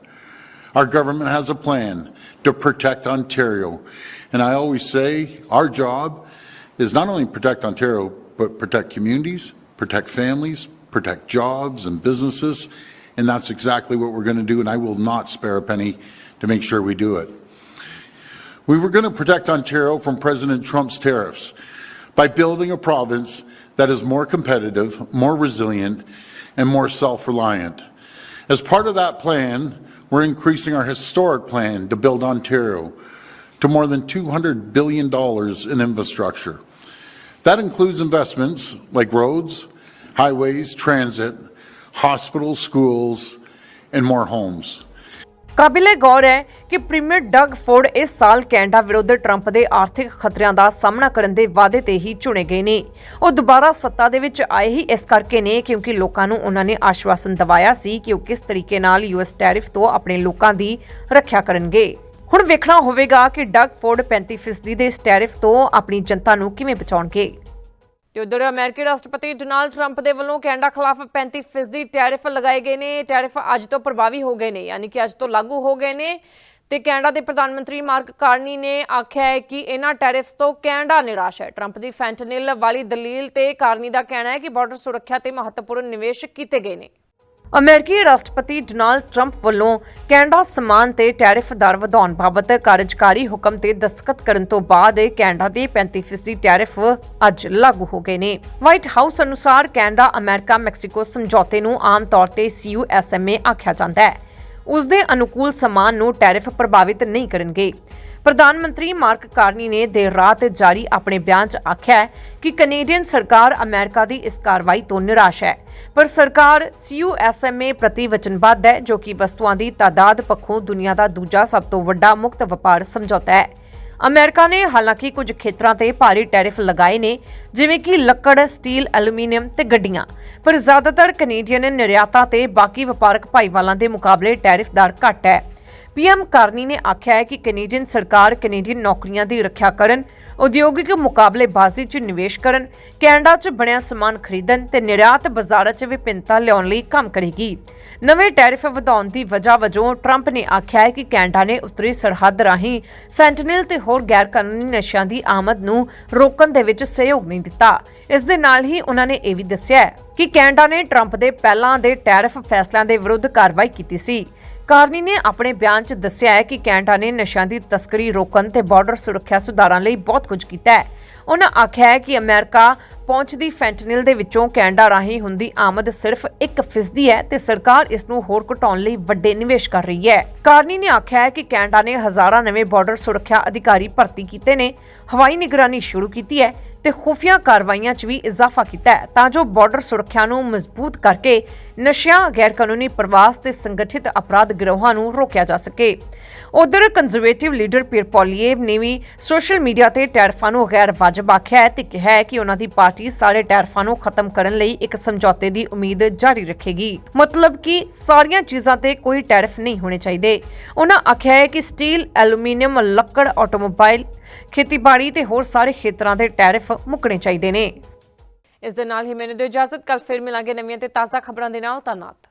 Our government has a plan to protect Ontario. And I always say our job is not only protect Ontario, but protect communities, protect families, protect jobs and businesses. And that's exactly what we're going to do. And I will not spare a penny to make sure we do it. We were going to protect Ontario from President Trump's tariffs by building a province that is more competitive, more resilient, and more self reliant. As part of that plan, we're increasing our historic plan to build Ontario to more than $200 billion in infrastructure. That includes investments like roads, highways, transit, hospitals, schools, and more homes. ਕਾਬਿਲੇ ਗੌਰ ਹੈ ਕਿ premier Doug Ford ਇਸ ਸਾਲ Canada ਵਿਰੁੱਧ Trump ਦੇ ਆਰਥਿਕ ਖਤਰਿਆਂ ਦਾ ਸਾਹਮਣਾ ਕਰਨ ਦੇ ਵਾਅਦੇ ਤੇ ਹੀ ਚੁਣੇ ਗਏ ਨੇ। ਉਹ ਦੁਬਾਰਾ ਸੱਤਾ ਦੇ ਵਿੱਚ ਆਏ ਹੀ ਇਸ ਕਰਕੇ ਨੇ ਕਿਉਂਕਿ ਲੋਕਾਂ ਨੂੰ ਉਹਨਾਂ ਨੇ ਆਸ਼ਵਾਸਨ ਦਿਵਾਇਆ ਸੀ ਕਿ ਉਹ ਕਿਸ ਤਰੀਕੇ ਨਾਲ ਯੂਐਸ ਟੈਰਿਫ ਤੋਂ ਆਪਣੇ ਲੋਕਾਂ ਦੀ ਰੱਖਿਆ ਕਰਨਗੇ। ਹੁਣ ਵੇਖਣਾ ਹੋਵੇਗਾ ਕਿ ਡਗ ਫੋਰਡ 35% ਦੇ ਇਸ ਟੈਰਿਫ ਤੋਂ ਆਪਣੀ ਜਨਤਾ ਨੂੰ ਕਿਵੇਂ ਬਚਾਉਣਗੇ। ਤੇ ਉਧਰ ਅਮਰੀਕੀ ਰਾਸ਼ਟਰਪਤੀ ਡੋਨਾਲਡ ਟਰੰਪ ਦੇ ਵੱਲੋਂ ਕੈਨੇਡਾ ਖਿਲਾਫ 35% ਟੈਰਿਫ ਲਗਾਏ ਗਏ ਨੇ। ਟੈਰਿਫ ਅੱਜ ਤੋਂ ਪ੍ਰਭਾਵੀ ਹੋ ਗਏ ਨੇ, ਯਾਨੀ ਕਿ ਅੱਜ ਤੋਂ ਲਾਗੂ ਹੋ ਗਏ ਨੇ। ਤੇ ਕੈਨੇਡਾ ਦੇ ਪ੍ਰਧਾਨ ਮੰਤਰੀ ਮਾਰਕ ਕਾਰਨੀ ਨੇ ਆਖਿਆ ਹੈ ਕਿ ਇਹਨਾਂ ਟੈਰਿਫਸ ਤੋਂ ਕੈਨੇਡਾ ਨਿਰਾਸ਼ ਹੈ। ਟਰੰਪ ਦੀ ਫੈਂਟਨਿਲ ਵਾਲੀ ਦਲੀਲ ਤੇ ਕਾਰਨੀ ਦਾ ਕਹਿਣਾ ਹੈ ਕਿ ਬਾਰਡਰ ਸੁਰੱਖਿਆ ਤੇ ਮਹੱਤਵਪੂਰਨ ਨਿਵੇਸ਼ ਕੀਤੇ ਗਏ ਨੇ। ਅਮਰੀਕੀ ਰਾਸ਼ਟਰਪਤੀ ਡੋਨਾਲਡ ਟਰੰਪ ਵੱਲੋਂ ਕੈਨੇਡਾ ਸਮਾਨ ਤੇ ਟੈਰਿਫ ਦਰ ਵਧਾਉਣ ਬਾਬਤ ਕਾਰਜਕਾਰੀ ਹੁਕਮ ਤੇ ਦਸਤਖਤ ਕਰਨ ਤੋਂ ਬਾਅਦ ਕੈਨੇਡਾ ਦੇ 35% ਟੈਰਿਫ ਅੱਜ ਲਾਗੂ ਹੋ ਗਏ ਨੇ। ਵਾਈਟ ਹਾਊਸ ਅਨੁਸਾਰ ਕੈਨੇਡਾ, ਅਮਰੀਕਾ, ਮੈਕਸੀਕੋ ਸਮਝੌਤੇ ਨੂੰ ਆਮ ਤੌਰ ਤੇ CUSMA ਆਖਿਆ ਜਾਂਦਾ ਹੈ। ਉਸ ਦੇ ਅਨੁਕੂਲ ਸਮਾਨ ਨੂੰ ਟੈਰਿਫ ਪ੍ਰਭਾਵਿਤ ਨਹੀਂ ਕਰਨਗੇ। ਪ੍ਰਧਾਨ ਮੰਤਰੀ ਮਾਰਕ ਕਾਰਨੀ ਨੇ ਦੇਰ ਰਾਤ ਜਾਰੀ ਆਪਣੇ ਬਿਆਨ 'ਚ ਆਖਿਆ ਕਿ ਕੈਨੇਡੀਅਨ ਸਰਕਾਰ ਅਮਰੀਕਾ ਦੀ ਇਸ ਕਾਰਵਾਈ ਤੋਂ ਨਿਰਾਸ਼ ਹੈ। ਪਰ ਸਰਕਾਰ CUSMA ਪ੍ਰਤੀ ਵਚਨਬੱਧ ਹੈ, ਜੋ ਕਿ ਵਸਤੂਆਂ ਦੀ ਤਾਦਾਦ ਪੱਖੋਂ ਦੁਨੀਆ ਦਾ ਦੂਜਾ ਸਭ ਤੋਂ ਵੱਡਾ ਮੁਕਤ ਵਪਾਰ ਸਮਝੌਤਾ ਹੈ। ਅਮਰੀਕਾ ਨੇ ਹਾਲਾਂਕਿ ਕੁਝ ਖੇਤਰਾਂ ਤੇ ਭਾਰੀ ਟੈਰਿਫ ਲਗਾਏ ਨੇ ਜਿਵੇਂ ਕਿ ਲੱਕੜ, ਸਟੀਲ, ਐਲੂਮੀਨੀਅਮ ਤੇ ਗੱਡੀਆਂ। ਪਰ ਜ਼ਿਆਦਾਤਰ ਕੈਨੇਡੀਅਨ ਨਿਰਯਾਤਾਂ ਤੇ ਬਾਕੀ ਵਪਾਰਕ ਭਾਈਵਾਲਾਂ ਦੇ ਮੁਕਾਬਲੇ ਟੈਰਿਫ ਦਰ ਘੱਟ ਹੈ। ਪੀਐਮ ਕਾਰਨੀ ਨੇ ਆਖਿਆ ਹੈ ਕਿ ਕੈਨੇਡੀਅਨ ਸਰਕਾਰ ਕੈਨੇਡੀਅਨ ਨੌਕਰੀਆਂ ਦੀ ਰੱਖਿਆ ਕਰਨ ਉਦਯੋਗਿਕ ਮੁਕਾਬਲੇਬਾਜ਼ੀ 'ਚ ਨਿਵੇਸ਼ ਕਰਨ ਕੈਨੇਡਾ 'ਚ ਬਣਿਆ ਸਮਾਨ ਖਰੀਦਣ ਤੇ ਨਿਰਯਾਤ ਬਾਜ਼ਾਰਾਂ 'ਚ ਵਿਭਿੰਨਤਾ ਲਿਆਉਣ ਲਈ ਕੰਮ ਕਰੇਗੀ। ਨਵੇਂ ਟੈਰਿਫ ਵਧਾਉਣ ਦੀ ਵਜ੍ਹਾ ਵਜੋਂ ਟਰੰਪ ਨੇ ਆਖਿਆ ਹੈ ਕਿ ਕੈਨੇਡਾ ਨੇ ਉੱਤਰੀ ਸਰਹੱਦ ਰਾਹੀਂ ਫੈਂਟਨਿਲ ਤੇ ਹੋਰ ਗੈਰ ਕਾਨੂੰਨੀ ਨਸ਼ਿਆਂ ਦੀ ਆਮਦ ਨੂੰ ਰੋਕਣ ਦੇ ਵਿੱਚ ਸਹਿਯੋਗ ਨਹੀਂ ਦਿੱਤਾ। ਇਸ ਦੇ ਨਾਲ ਹੀ ਉਹਨਾਂ ਨੇ ਇਹ ਵੀ ਦੱਸਿਆ ਕਿ ਕੈਨੇਡਾ ਨੇ ਟਰੰਪ ਦੇ ਪਹਿਲਾਂ ਦੇ ਟੈਰਿਫ ਫੈਸਲਿਆਂ ਦੇ ਵਿਰੁੱਧ ਕਾਰਵਾਈ ਕੀਤੀ ਸੀ। ਕਾਰਨੀ ਨੇ ਆਪਣੇ ਬਿਆਨ 'ਚ ਦੱਸਿਆ ਹੈ ਕਿ ਕੈਨੇਡਾ ਨੇ ਨਸ਼ਿਆਂ ਦੀ ਤਸਕਰੀ ਰੋਕਣ ਤੇ ਬਾਰਡਰ ਸੁਰੱਖਿਆ ਸੁਧਾਰਾਂ ਲਈ ਬਹੁਤ ਕੁਝ ਕੀਤਾ ਹੈ। ਉਹਨਾਂ ਆਖਿਆ ਹੈ ਕਿ ਅਮਰੀਕਾ ਪਹੁੰਚਦੀ ਫੈਂਟਨਿਲ ਦੇ ਵਿੱਚੋਂ ਕੈਨੇਡਾ ਰਾਹੀਂ ਹੁੰਦੀ ਆਮਦ ਸਿਰਫ 1% ਹੈ ਤੇ ਸਰਕਾਰ ਇਸ ਨੂੰ ਹੋਰ ਘਟਾਉਣ ਲਈ ਵੱਡੇ ਨਿਵੇਸ਼ ਕਰ ਰਹੀ ਹੈ। ਕਾਰਨੀ ਨੇ ਆਖਿਆ ਹੈ ਕਿ ਕੈਨੇਡਾ ਨੇ ਹਜ਼ਾਰਾਂ ਨਵੇਂ ਬਾਰਡਰ ਸੁਰੱਖਿਆ ਅਧਿਕਾਰੀ ਭਰਤੀ ਕੀਤੇ ਨੇ। ਹਵਾਈ ਨਿਗਰਾਨੀ ਸ਼ੁਰੂ ਕੀਤੀ ਹੈ ਤੇ ਖੁਫੀਆ ਕਾਰਵਾਈਆਂ 'ਚ ਵੀ ਇਜ਼ਾਫਾ ਕੀਤਾ ਹੈ, ਤਾਂ ਜੋ ਬਾਰਡਰ ਸੁਰੱਖਿਆ ਨੂੰ ਮਜ਼ਬੂਤ ਕਰਕੇ ਨਸ਼ਿਆਂ, ਗੈਰਕਾਨੂੰਨੀ ਪ੍ਰਵਾਸ ਤੇ ਸੰਗਠਿਤ ਅਪਰਾਧ ਗਿਰੋਹਾਂ ਨੂੰ ਰੋਕਿਆ ਜਾ ਸਕੇ। ਉਧਰ ਕੰਜ਼ਰਵੇਟਿਵ ਲੀਡਰ ਪੀਰ ਨੇ ਵੀ ਸੋਸ਼ਲ ਮੀਡੀਆ ਤੇ ਟੈਰਫਾਂ ਨੂੰ ਗੈਰ ਵਾਜਬ ਆਖਿਆ ਹੈ ਤੇ ਕਿਹਾ ਹੈ ਕਿ ਉਹਨਾਂ ਦੀ ਪਾਰਟੀ ਸਾਰੇ ਟੈਰਫਾਂ ਨੂੰ ਖਤਮ ਕਰਨ ਲਈ ਇੱਕ ਸਮਝੌਤੇ ਦੀ ਉਮੀਦ ਜਾਰੀ ਰੱਖੇਗੀ। ਮਤਲਬ ਕਿ ਸਾਰੀਆਂ ਚੀਜ਼ਾਂ ਤੇ ਕੋਈ ਟੈਰਫ ਨਹੀਂ ਹੋਣੇ ਚਾਹੀਦੇ। ਉਹਨਾਂ ਆਖਿਆ ਹੈ ਕਿ ਸਟੀਲ, ਐਲੂਮੀਨੀਅਮ, ਲੱਕੜ, ਆਟੋਮੋਬਾਈਲ ਖੇਤੀਬਾੜੀ ਤੇ ਹੋਰ ਸਾਰੇ ਖੇਤਰਾਂ ਦੇ ਟੈਰਿਫ ਮੁੱਕਣੇ ਚਾਹੀਦੇ ਨੇ। ਇਸ ਦੇ ਨਾਲ ਹੀ ਮੈਨੂੰ ਦਿਓ ਇਜਾਜ਼ਤ ਕੱਲ ਫਿਰ ਮਿਲਾਂਗੇ ਨਵੀਆਂ ਤੇ ਤਾਜ਼ਾ ਖਬਰਾਂ ਦੇ ਨਾਲ। ਧੰਨਵਾਦ।